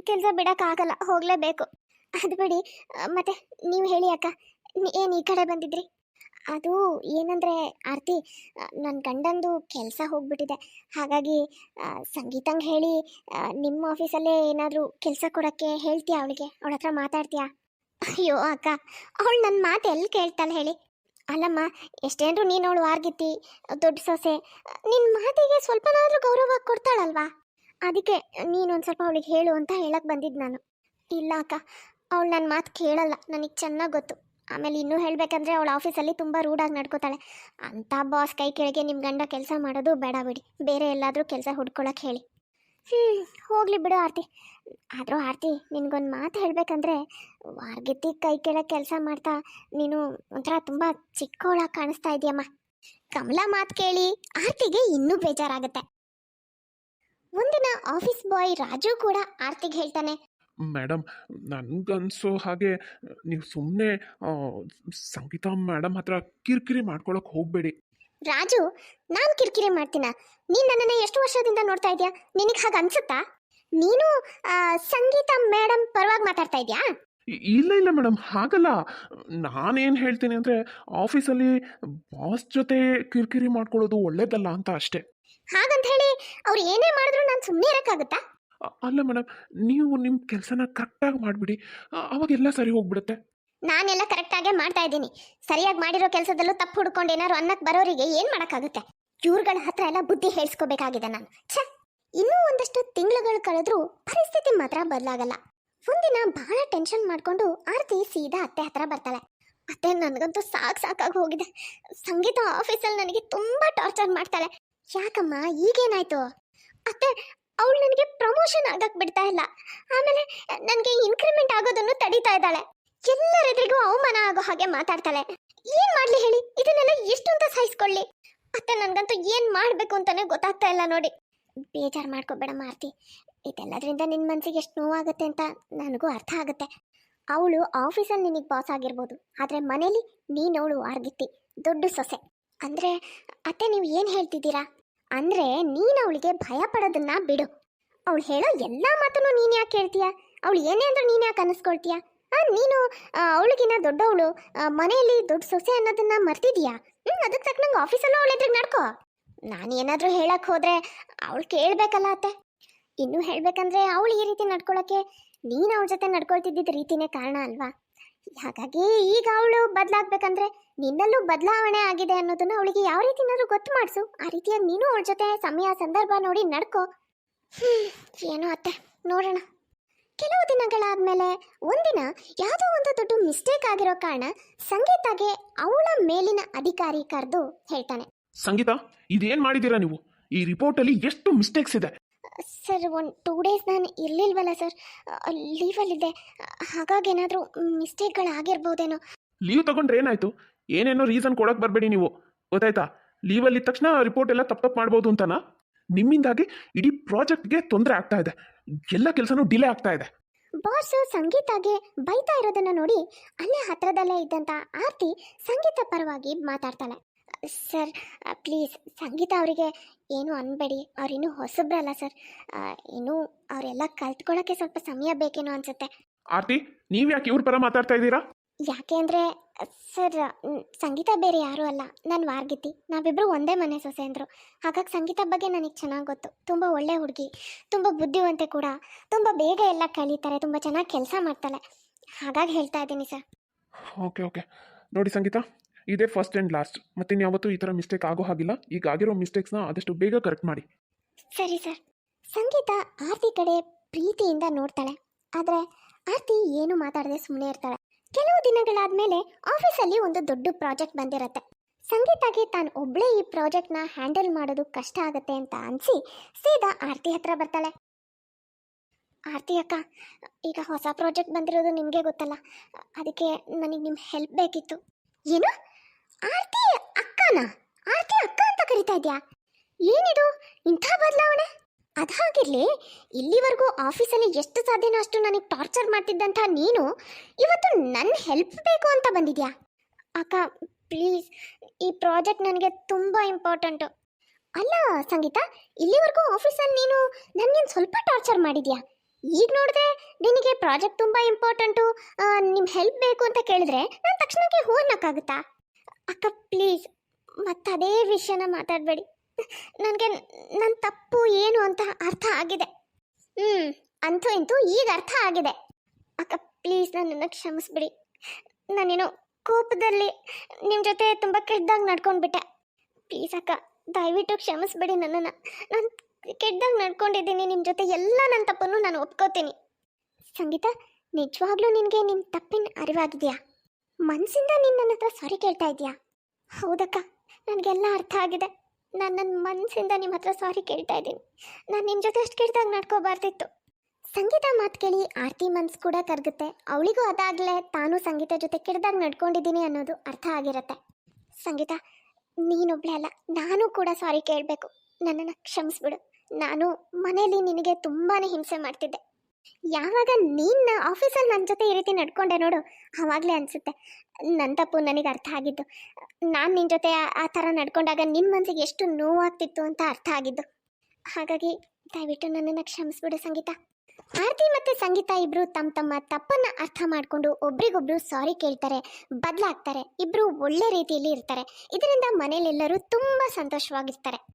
ಕೆಲಸ ಬಿಡೋಕ್ಕಾಗಲ್ಲ ಹೋಗಲೇಬೇಕು. ಅದು ಬಿಡಿ, ಮತ್ತೆ ನೀವು ಹೇಳಿ ಅಕ್ಕ ಏನು ಈ ಕಡೆ ಬಂದಿದ್ರಿ? ಅದು ಏನಂದರೆ, ಆರ್ತಿ ನನ್ನ ಗಂಡಂದು ಕೆಲಸ ಹೋಗ್ಬಿಟ್ಟಿದೆ. ಹಾಗಾಗಿ ಸಂಗೀತಂಗೆ ಹೇಳಿ ನಿಮ್ಮ ಆಫೀಸಲ್ಲೇ ಏನಾದರೂ ಕೆಲಸ ಕೊಡೋಕ್ಕೆ ಹೇಳ್ತೀಯಾ ಅವಳಿಗೆ? ಅವಳ ಹತ್ರ ಮಾತಾಡ್ತೀಯಾ? ಅಯ್ಯೋ, ಅಕ್ಕ, ಅವಳು ನನ್ನ ಮಾತು ಎಲ್ಲಿ ಕೇಳ್ತಾಳೆ ಹೇಳಿ? ಅಲ್ಲಮ್ಮ, ಎಷ್ಟೇನ್ರು ನೀನು ಅವಳು ವಾರ್ಗಿತ್ತಿ ದೊಡ್ಡ ಸೊಸೆ ನಿನ್ನ ಮಾತಿಗೆ ಸ್ವಲ್ಪನಾದರೂ ಗೌರವ ಕೊಡ್ತಾಳಲ್ವಾ? ಅದಕ್ಕೆ ನೀನೊಂದು ಸ್ವಲ್ಪ ಅವಳಿಗೆ ಹೇಳು ಅಂತ ಹೇಳಕ್ಕೆ ಬಂದಿದ್ದು ನಾನು. ಇಲ್ಲ ಅಕ್ಕ, ಅವಳು ನನ್ನ ಮಾತು ಕೇಳಲ್ಲ, ನನಗೆ ಚೆನ್ನಾಗಿ ಗೊತ್ತು. ಆಮೇಲೆ ಇನ್ನೂ ಹೇಳಬೇಕಂದ್ರೆ ಅವಳ ಆಫೀಸಲ್ಲಿ ತುಂಬ ರೂಡಾಗಿ ನಡ್ಕೋತಾಳೆ. ಅಂಥ ಬಾಸ್ ಕೈ ಕೆಳಗೆ ನಿಮ್ಮ ಗಂಡ ಕೆಲಸ ಮಾಡೋದು ಬೇಡ ಬಿಡಿ. ಬೇರೆ ಎಲ್ಲಾದರೂ ಕೆಲಸ ಹುಡ್ಕೊಳಕ್ಕೆ ಹೇಳಿ. ಹ್ಞೂ ಹೋಗಲಿ ಬಿಡು ಆರತಿ. ಆದರೂ ಆರತಿ, ನಿನಗೊಂದು ಮಾತು ಹೇಳಬೇಕಂದ್ರೆ ವಾರ್ಗಿತ್ತಿ ಕೈ ಕೆಳಗೆ ಕೆಲಸ ಮಾಡ್ತಾ, ನೀನು ಒಂಥರ ತುಂಬ ಚಿಕ್ಕವಳಾಗಿ ಕಾಣಿಸ್ತಾ ಇದೆಯಮ್ಮ. ಕಮಲ ಮಾತು ಕೇಳಿ ಆರತಿಗೆ ಇನ್ನೂ ಬೇಜಾರಾಗುತ್ತೆ. ಒಂದಿನ ಆಫೀಸ್ ಬಾಯ್ ರಾಜು ಕೂಡ ಆರ್ತಿಗೆ ಹೇಳ್ತಾನೆ. ಮೇಡಮ್ ನನಗನ್ಸೋ ಹಾಗೆ ನೀವು ಸುಮ್ಮನೆ ಸಂಗೀತ ಮೇಡಮ್ ಹತ್ರ ಕಿರಿಕಿರಿ ಮಾಡ್ಕೊಳಕ್ಕೆ ಹೋಗಬೇಡಿ. ರಾಜು ನಾನು ಕಿರಿಕಿರಿ ಮಾಡ್ತೀನ. ನೀನು ನನ್ನನ್ನು ಎಷ್ಟು ವರ್ಷದಿಂದ ನೋಡ್ತಾ ಇದೀಯಾ? ನಿನಗೆ ಹಾಗೆ ಅನ್ಸುತ್ತಾ? ನೀನು ಸಂಗೀತ ಮೇಡಮ್ ಪರವಾಗಿ ಮಾತಾಡ್ತಾ ಇದೀಯಾ? ಇಲ್ಲ ಇಲ್ಲ ಮೇಡಮ್ ಹಾಗಲ್ಲ. ನಾನೇನು ಹೇಳ್ತೀನಿ ಅಂದರೆ ಆಫೀಸಲ್ಲಿ ಬಾಸ್ ಜೊತೆ ಕಿರಿಕಿರಿ ಮಾಡ್ಕೊಳ್ಳೋದು ಒಳ್ಳೇದಲ್ಲ ಅಂತ ಅಷ್ಟೇ. ಹಾಗಂತ ಹೇಳಿ ಅವ್ರು ಏನೇ ಮಾಡಿದ್ರು ನಾನು ಸುಮ್ಮನೆ ಇರೋಕ್ಕಾಗುತ್ತಾ? ಅಲ್ಲ ಮೇಡಮ್ ನೀವು ನಿಮ್ಮ ಕೆಲಸನ ಕರೆಕ್ಟಾಗಿ ಮಾಡಿಬಿಡಿ. ಅವಾಗೆಲ್ಲ ಸರಿ ಹೋಗ್ಬಿಡುತ್ತೆ. ನಾನೆಲ್ಲ ಕರೆಕ್ಟಾಗೇ ಮಾಡ್ತಾ ಇದ್ದೀನಿ. ಸರಿಯಾಗಿ ಮಾಡಿರೋ ಕೆಲಸದಲ್ಲೂ ತಪ್ಪು ಹುಡ್ಕೊಂಡು ಏನಾದ್ರು ಅನ್ನಕ್ಕೆ ಬರೋರಿಗೆ ಏನು ಮಾಡೋಕ್ಕಾಗುತ್ತೆ? ಇವ್ರುಗಳ ಹತ್ರ ಎಲ್ಲ ಬುದ್ಧಿ ಹೇಳ್ಸ್ಕೋಬೇಕಾಗಿದೆ ನಾನು. ಛೆ! ಇನ್ನೂ ಒಂದಷ್ಟು ತಿಂಗಳುಗಳು ಕಳೆದ್ರೂ ಪರಿಸ್ಥಿತಿ ಮಾತ್ರ ಬದಲಾಗಲ್ಲ. ಒಂದಿನ ಬಹಳ ಟೆನ್ಷನ್ ಮಾಡ್ಕೊಂಡು ಆರತಿ ಸೀದಾ ಅತ್ತೆ ಹತ್ರ ಬರ್ತಾಳೆ. ಅತ್ತೆ ನನಗಂತೂ ಸಾಕು ಸಾಕಾಗಿ ಹೋಗಿದೆ. ಸಂಗೀತ ಆಫೀಸಲ್ಲಿ ನನಗೆ ತುಂಬಾ ಟಾರ್ಚರ್ ಮಾಡ್ತಾಳೆ. ಯಾಕಮ್ಮ, ಈಗೇನಾಯ್ತು? ಅತ್ತೆ, ಅವಳು ನನಗೆ ಪ್ರಮೋಷನ್ ಆಗಕ್ ಬಿಡ್ತಾ ಇಲ್ಲ. ಆಮೇಲೆ ನನಗೆ ಇನ್ಕ್ರಿಮೆಂಟ್ ಆಗೋದನ್ನು ತಡೀತಾ ಇದ್ದಾಳೆ. ಎಲ್ಲರೆದುರಿಗೂ ಅವಮಾನ ಆಗೋ ಹಾಗೆ ಮಾತಾಡ್ತಾಳೆ. ಏನ್ ಮಾಡ್ಲಿ ಹೇಳಿ? ಇದನ್ನೆಲ್ಲ ಎಷ್ಟು ಅಂತ ಸಹಿಸ್ಕೊಳ್ಳಿ. ಅತ್ತ ನನ್ಗಂತೂ ಏನ್ ಮಾಡ್ಬೇಕು ಅಂತಾನೆ ಗೊತ್ತಾಗ್ತಾ ಇಲ್ಲ ನೋಡಿ. ಬೇಜಾರು ಮಾಡ್ಕೋಬೇಡ ಮಾರ್ತಿ. ಇದೆಲ್ಲದ್ರಿಂದ ನಿನ್ನ ಮನ್ಸಿಗೆ ಎಷ್ಟು ನೋವಾಗುತ್ತೆ ಅಂತ ನನಗೂ ಅರ್ಥ ಆಗುತ್ತೆ. ಅವಳು ಆಫೀಸಲ್ಲಿ ನಿನಗೆ ಬಾಸ್ ಆಗಿರ್ಬೋದು. ಆದರೆ ಮನೇಲಿ ನೀನವಳು ಆರ್ಗಿತ್ತಿ ದೊಡ್ಡ ಸೊಸೆ. ಅಂದ್ರೆ ಅತ್ತೆ ನೀವು ಏನು ಹೇಳ್ತಿದ್ದೀರಾ? ಅಂದ್ರೆ ನೀನು ಅವಳಿಗೆ ಭಯ ಪಡೋದನ್ನ ಬಿಡು. ಅವಳು ಹೇಳೋ ಎಲ್ಲ ಮಾತನ್ನು ನೀನು ಯಾಕೆ ಹೇಳ್ತೀಯಾ? ಅವಳು ಏನೇ ಅಂದ್ರೂ ನೀನು ಯಾಕೆ ಅನ್ನಿಸ್ಕೊಳ್ತೀಯ ಆ, ನೀನು ಅವಳಿಗಿನ ದೊಡ್ಡವಳು ಮನೆಯಲ್ಲಿ ದೊಡ್ಡ ಸೊಸೆ ಅನ್ನೋದನ್ನ ಮರ್ತಿದ್ಯಾ? ಹ್ಮ್ ಅದಕ್ಕೆ ತಕ್ಕನಂಗೆ ಆಫೀಸಲ್ಲೂ ಅವಳ ಎದುರಿಗೆ ನಡ್ಕೋ. ನಾನು ಏನಾದರೂ ಹೇಳಕ್ಕೆ ಹೋದರೆ ಅವಳು ಕೇಳಬೇಕಲ್ಲ ಅತ್ತೆ. ಇನ್ನೂ ಹೇಳಬೇಕಂದ್ರೆ ಅವಳು ಈ ರೀತಿ ನಡ್ಕೊಳ್ಳೋಕ್ಕೆ ನೀನು ಅವಳ ಜೊತೆ ನಡ್ಕೊಳ್ತಿದ್ದಿದ್ದ ರೀತಿನೇ ಕಾರಣ ಅಲ್ವಾ? ಹಾಗಾಗಿ ಈಗ ಅವಳು ಬದಲಾಗಬೇಕಂದ್ರೆ ನಿನ್ನಲ್ಲೂ ಬದಲಾವಣೆ ಆಗಿದೆ ಅನ್ನೋದನ್ನ ಅವಳಿಗೆ ಯಾವ ರೀತಿನಾದ್ರೂ ಗೊತ್ತು ಮಾಡಿಸು. ಆ ರೀತಿಯಾಗಿ ನೀನು ಅವಳ ಜೊತೆ ಸಮಯ, ಸಂದರ್ಭ ನೋಡಿ ನಡ್ಕೋ. ಏನೋ ಅತ್ತೆ, ನೋಡೋಣ. ಕೆಲವು ದಿನಗಳಾದ್ಮೇಲೆ ಒಂದಿನ ಯಾವುದೋ ಒಂದು ದೊಡ್ಡ ಮಿಸ್ಟೇಕ್ ಆಗಿರೋ ಕಾರಣ ಸಂಗೀತಾಗೆ ಅವಳ ಮೇಲಿನ ಅಧಿಕಾರಿ ಕರೆದು ಹೇಳ್ತಾನೆ. ಸಂಗೀತ ಇದೇನ್ ಮಾಡಿದೀರಾ ನೀವು? ಈ ರಿಪೋರ್ಟ್ ಅಲ್ಲಿ ಎಷ್ಟು ಮಿಸ್ಟೇಕ್ಸ್ ಇದೆ? ಸರ್ ಒಂದು ಟೂ ಡೇಸ್ ನಾನು ಇರ್ಲಿಲ್ವಲ್ಲ ಸರ್. ಅಲ್ಲಿ ಲೀಫಲ್ಲಿ ಇದೆ. ಹಾಗಾಗಿ ಏನಾದರೂ ಮಿಸ್ಟೇಕ್ಗಳಾಗಿರ್ಬೋದೇನೋ ಲೀವ್ ತಗೊಂಡ್ರೆ ಏನಾಯ್ತು? ಏನೇನೋ ರೀಸನ್ ಕೊಡಕ್ ಬರಬೇಡಿ ನೀವು. ಗೊತ್ತಾಯ್ತಾ? ಲೀವಲ್ಲಿ ತಕ್ಷಣ ರಿಪೋರ್ಟ್ ಎಲ್ಲ ತಪ್ಪು ತಪ್ಪು ಮಾಡ್ಬೋದು ಅಂತನಾ? ನಿಮ್ಮಿಂದಾಗಿ ಇಡೀ ಪ್ರಾಜೆಕ್ಟ್ಗೆ ತೊಂದರೆ ಆಗ್ತಾ ಇದೆ. ಎಲ್ಲ ಕೆಲಸನೂ ಡಿಲೇ ಆಗ್ತಾ ಇದೆ. ಬಾಸ್ ಸಂಗೀತಾಗೆ ಬೈತಾ ಇರೋದನ್ನ ನೋಡಿ ಅಲ್ಲೇ ಹತ್ರದಲ್ಲೇ ಇದ್ದಂತ ಆರ್ತಿ ಸಂಗೀತ ಪರವಾಗಿ ಮಾತಾಡ್ತಾಳೆ. ಸರ್ ಪ್ಲೀಸ್ ಸಂಗೀತ ಅವರಿಗೆ ಏನು ಅನ್ಬೇಡಿ. ಅವ್ರಿನ್ನೂ ಹೊಸಬ್ರಲ್ಲ ಸರ್. ಇನ್ನೂ ಅವರೆಲ್ಲ ಕಲ್ತ್ಕೊಳ್ಳೋಕ್ಕೆ ಸ್ವಲ್ಪ ಸಮಯ ಬೇಕೇನೋ ಅನ್ಸುತ್ತೆ. ಆರ್ತಿ ನೀವು ಯಾಕೆ ಇವ್ರ ಪರ ಮಾತಾಡ್ತಾ ಇದ್ದೀರಾ? ಯಾಕೆ ಅಂದರೆ ಸರ್ ಸಂಗೀತ ಬೇರೆ ಯಾರೂ ಅಲ್ಲ. ನಾನು ವಾರ್ಗಿತಿ ನಾವಿಬ್ಬರು ಒಂದೇ ಮನೆ ಸೊಸೆ ಅಂದರು. ಹಾಗಾಗಿ ಸಂಗೀತ ಬಗ್ಗೆ ನನಗೆ ಚೆನ್ನಾಗಿ ಗೊತ್ತು. ತುಂಬ ಒಳ್ಳೆ ಹುಡುಗಿ ತುಂಬ ಬುದ್ಧಿವಂತೆ ಕೂಡ. ತುಂಬ ಬೇಗ ಎಲ್ಲ ಕಲಿತಾರೆ ತುಂಬ ಚೆನ್ನಾಗಿ ಕೆಲಸ ಮಾಡ್ತಾಳೆ. ಹಾಗಾಗಿ ಹೇಳ್ತಾ ಇದ್ದೀನಿ ಸರ್. Okay okay. ನೋಡಿ ಸಂಗೀತ ಇದೇ ಫಸ್ಟ್ ಆ್ಯಂಡ್ ಲಾಸ್ಟ್ ಮತ್ತೆ ಯಾವತ್ತೂ ಈ ಥರ ಮಿಸ್ಟೇಕ್ ಆಗೋ ಹಾಗಿಲ್ಲ. ಈಗ ಆಗಿರೋ ಮಿಸ್ಟೇಕ್ಸ್ನ ಆದಷ್ಟು ಬೇಗ ಕರೆಕ್ಟ್ ಮಾಡಿ. ಸರಿ ಸರ್. ಸಂಗೀತ ಆರ್ತಿ ಕಡೆ ಪ್ರೀತಿಯಿಂದ ನೋಡ್ತಾಳೆ. ಆದರೆ ಆರ್ತಿ ಏನು ಮಾತಾಡದೆ ಸುಮ್ಮನೆ ಇರ್ತಾಳೆ. ಕೆಲವು ದಿನಗಳಾದ್ಮೇಲೆ ಆಫೀಸಲ್ಲಿ ಒಂದು ದೊಡ್ಡ ಪ್ರಾಜೆಕ್ಟ್ ಬಂದಿರತ್ತೆ. ಸಂಗೀತಾಗೆ ತಾನು ಒಬ್ಳೇ ಈ ಪ್ರಾಜೆಕ್ಟ್ನ ಹ್ಯಾಂಡಲ್ ಮಾಡೋದು ಕಷ್ಟ ಆಗುತ್ತೆ ಅಂತ ಅನ್ಸಿ ಸೀದಾ ಆರತಿ ಹತ್ರ ಬರ್ತಾಳೆ. ಆರತಿ ಅಕ್ಕ, ಈಗ ಹೊಸ ಪ್ರಾಜೆಕ್ಟ್ ಬಂದಿರೋದು ನಿಮಗೆ ಗೊತ್ತಲ್ಲ, ಅದಕ್ಕೆ ನನಗೆ ನಿಮ್ಮ ಹೆಲ್ಪ್ ಬೇಕಿತ್ತು. ಏನು? ಆರತಿ ಅಕ್ಕನ? ಆರತಿ ಅಕ್ಕ ಅಂತ ಕರಿತಾ ಇದ್ಯಾ? ಏನಿದು? ಇಂಥ ಬದಲಾವಣೆ? ಅದಾಗಿರ್ಲಿ ಇಲ್ಲಿವರೆಗೂ ಆಫೀಸಲ್ಲಿ ಎಷ್ಟು ಸಾಧ್ಯನೋ ಅಷ್ಟು ನನಗೆ ಟಾರ್ಚರ್ ಮಾಡ್ತಿದ್ದಂಥ ನೀನು ಇವತ್ತು ನನ್ನ ಹೆಲ್ಪ್ ಬೇಕು ಅಂತ ಬಂದಿದ್ಯಾ? ಅಕ್ಕ, ಪ್ಲೀಸ್, ಈ ಪ್ರಾಜೆಕ್ಟ್ ನನಗೆ ತುಂಬ ಇಂಪಾರ್ಟೆಂಟು. ಅಲ್ಲ, ಸಂಗೀತ, ಇಲ್ಲಿವರೆಗೂ ಆಫೀಸಲ್ಲಿ ನೀನು ನನಗೇನು ಸ್ವಲ್ಪ ಟಾರ್ಚರ್ ಮಾಡಿದ್ಯಾ? ಈಗ ನೋಡಿದ್ರೆ ನಿನಗೆ ಪ್ರಾಜೆಕ್ಟ್ ತುಂಬ ಇಂಪಾರ್ಟೆಂಟು ನಿಮ್ಮ ಹೆಲ್ಪ್ ಬೇಕು ಅಂತ ಕೇಳಿದ್ರೆ ನಾನು ತಕ್ಷಣಕ್ಕೆ ಹೂ ಅಕ್ಕ, ಪ್ಲೀಸ್, ಮತ್ತದೇ ವಿಷಯನ ಮಾತಾಡಬೇಡಿ. ನನಗೆ ನನ್ನ ತಪ್ಪು ಏನು ಅಂತ ಅರ್ಥ ಆಗಿದೆ. ಹ್ಞೂ ಅಂತೂ ಇಂತೂ ಈಗ ಅರ್ಥ ಆಗಿದೆ. ಅಕ್ಕ, ಪ್ಲೀಸ್ ನನ್ನನ್ನು ಕ್ಷಮಿಸ್ಬಿಡಿ. ನಾನೇನು ಕೋಪದಲ್ಲಿ ನಿಮ್ಮ ಜೊತೆ ತುಂಬ ಕೆಟ್ಟದಾಗಿ ನಡ್ಕೊಂಡ್ಬಿಟ್ಟೆ. ಪ್ಲೀಸ್ ಅಕ್ಕ, ದಯವಿಟ್ಟು ಕ್ಷಮಿಸ್ಬಿಡಿ ನನ್ನನ್ನು. ನಾನು ಕೆಟ್ಟದಾಗಿ ನಡ್ಕೊಂಡಿದ್ದೀನಿ ನಿಮ್ಮ ಜೊತೆ ಎಲ್ಲ ನನ್ನ ತಪ್ಪನ್ನು ನಾನು ಒಪ್ಕೋತೀನಿ. ಸಂಗೀತ, ನಿಜವಾಗ್ಲೂ ನಿನಗೆ ನಿಮ್ಮ ತಪ್ಪಿನ ಅರಿವಾಗಿದೆಯಾ? ಮನಸ್ಸಿಂದ ನೀನು ನನ್ನ ಹತ್ರ ಸಾರಿ ಕೇಳ್ತಾ ಇದೆಯಾ? ಹೌದಕ್ಕ, ನನಗೆಲ್ಲ ಅರ್ಥ ಆಗಿದೆ. ನಾನು ನನ್ನ ಮನಸ್ಸಿಂದ ನಿಮ್ಮ ಹತ್ರ ಸಾರಿ ಕೇಳ್ತಾ ಇದ್ದೀನಿ. ನಾನು ನಿಮ್ಮ ಜೊತೆ ಅಷ್ಟು ಕೆಟ್ಟದಾಗ ನಡ್ಕೋಬಾರ್ದಿತ್ತು. ಸಂಗೀತ ಮಾತು ಕೇಳಿ ಆರತಿ ಮನ್ಸು ಕೂಡ ಕರಗುತ್ತೆ. ಅವಳಿಗೂ ಅದಾಗಲೇ ತಾನು ಸಂಗೀತ ಜೊತೆ ಕೆಡ್ದಾಗ ನಡ್ಕೊಂಡಿದ್ದೀನಿ ಅನ್ನೋದು ಅರ್ಥ ಆಗಿರುತ್ತೆ. ಸಂಗೀತ, ನೀನೊಬ್ಳೆ ಅಲ್ಲ. ನಾನು ಕೂಡ ಸಾರಿ ಕೇಳಬೇಕು. ನನ್ನನ್ನು ಕ್ಷಮಿಸ್ಬಿಡು. ನಾನು ಮನೇಲಿ ನಿನಗೆ ತುಂಬಾ ಹಿಂಸೆ ಮಾಡ್ತಿದ್ದೆ. ಯಾವಾಗ ನೀನು ಆಫೀಸಲ್ಲಿ ನನ್ನ ಜೊತೆ ಈ ರೀತಿ ನಡ್ಕೊಂಡೆ ನೋಡು ಆವಾಗಲೇ ಅನಿಸುತ್ತೆ. ನನ್ನ ತಪ್ಪು ನನಗೆ ಅರ್ಥ ಆಗಿದ್ದು. ನಾನು ನಿನ್ನ ಜೊತೆ ಆ- ಥರ ನಡ್ಕೊಂಡಾಗ ನಿನ್ನ ಮನಸ್ಸಿಗೆ ಎಷ್ಟು ನೋವಾಗ್ತಿತ್ತು ಅಂತ ಅರ್ಥ ಆಗಿದ್ದು. ಹಾಗಾಗಿ ದಯವಿಟ್ಟು ನನ್ನನ್ನು ಕ್ಷಮಿಸ್ಬಿಡು ಸಂಗೀತ. ಆರತಿ ಮತ್ತು ಸಂಗೀತ ಇಬ್ಬರು ತಮ್ಮ ತಮ್ಮ ತಪ್ಪನ್ನು ಅರ್ಥ ಮಾಡಿಕೊಂಡು ಒಬ್ರಿಗೊಬ್ರು ಸಾರಿ ಕೇಳ್ತಾರೆ, ಬದಲಾಗ್ತಾರೆ ಇಬ್ಬರು ಒಳ್ಳೆ ರೀತಿಯಲ್ಲಿ ಇರ್ತಾರೆ. ಇದರಿಂದ ಮನೇಲೆಲ್ಲರೂ ತುಂಬ ಸಂತೋಷವಾಗಿರ್ತಾರೆ.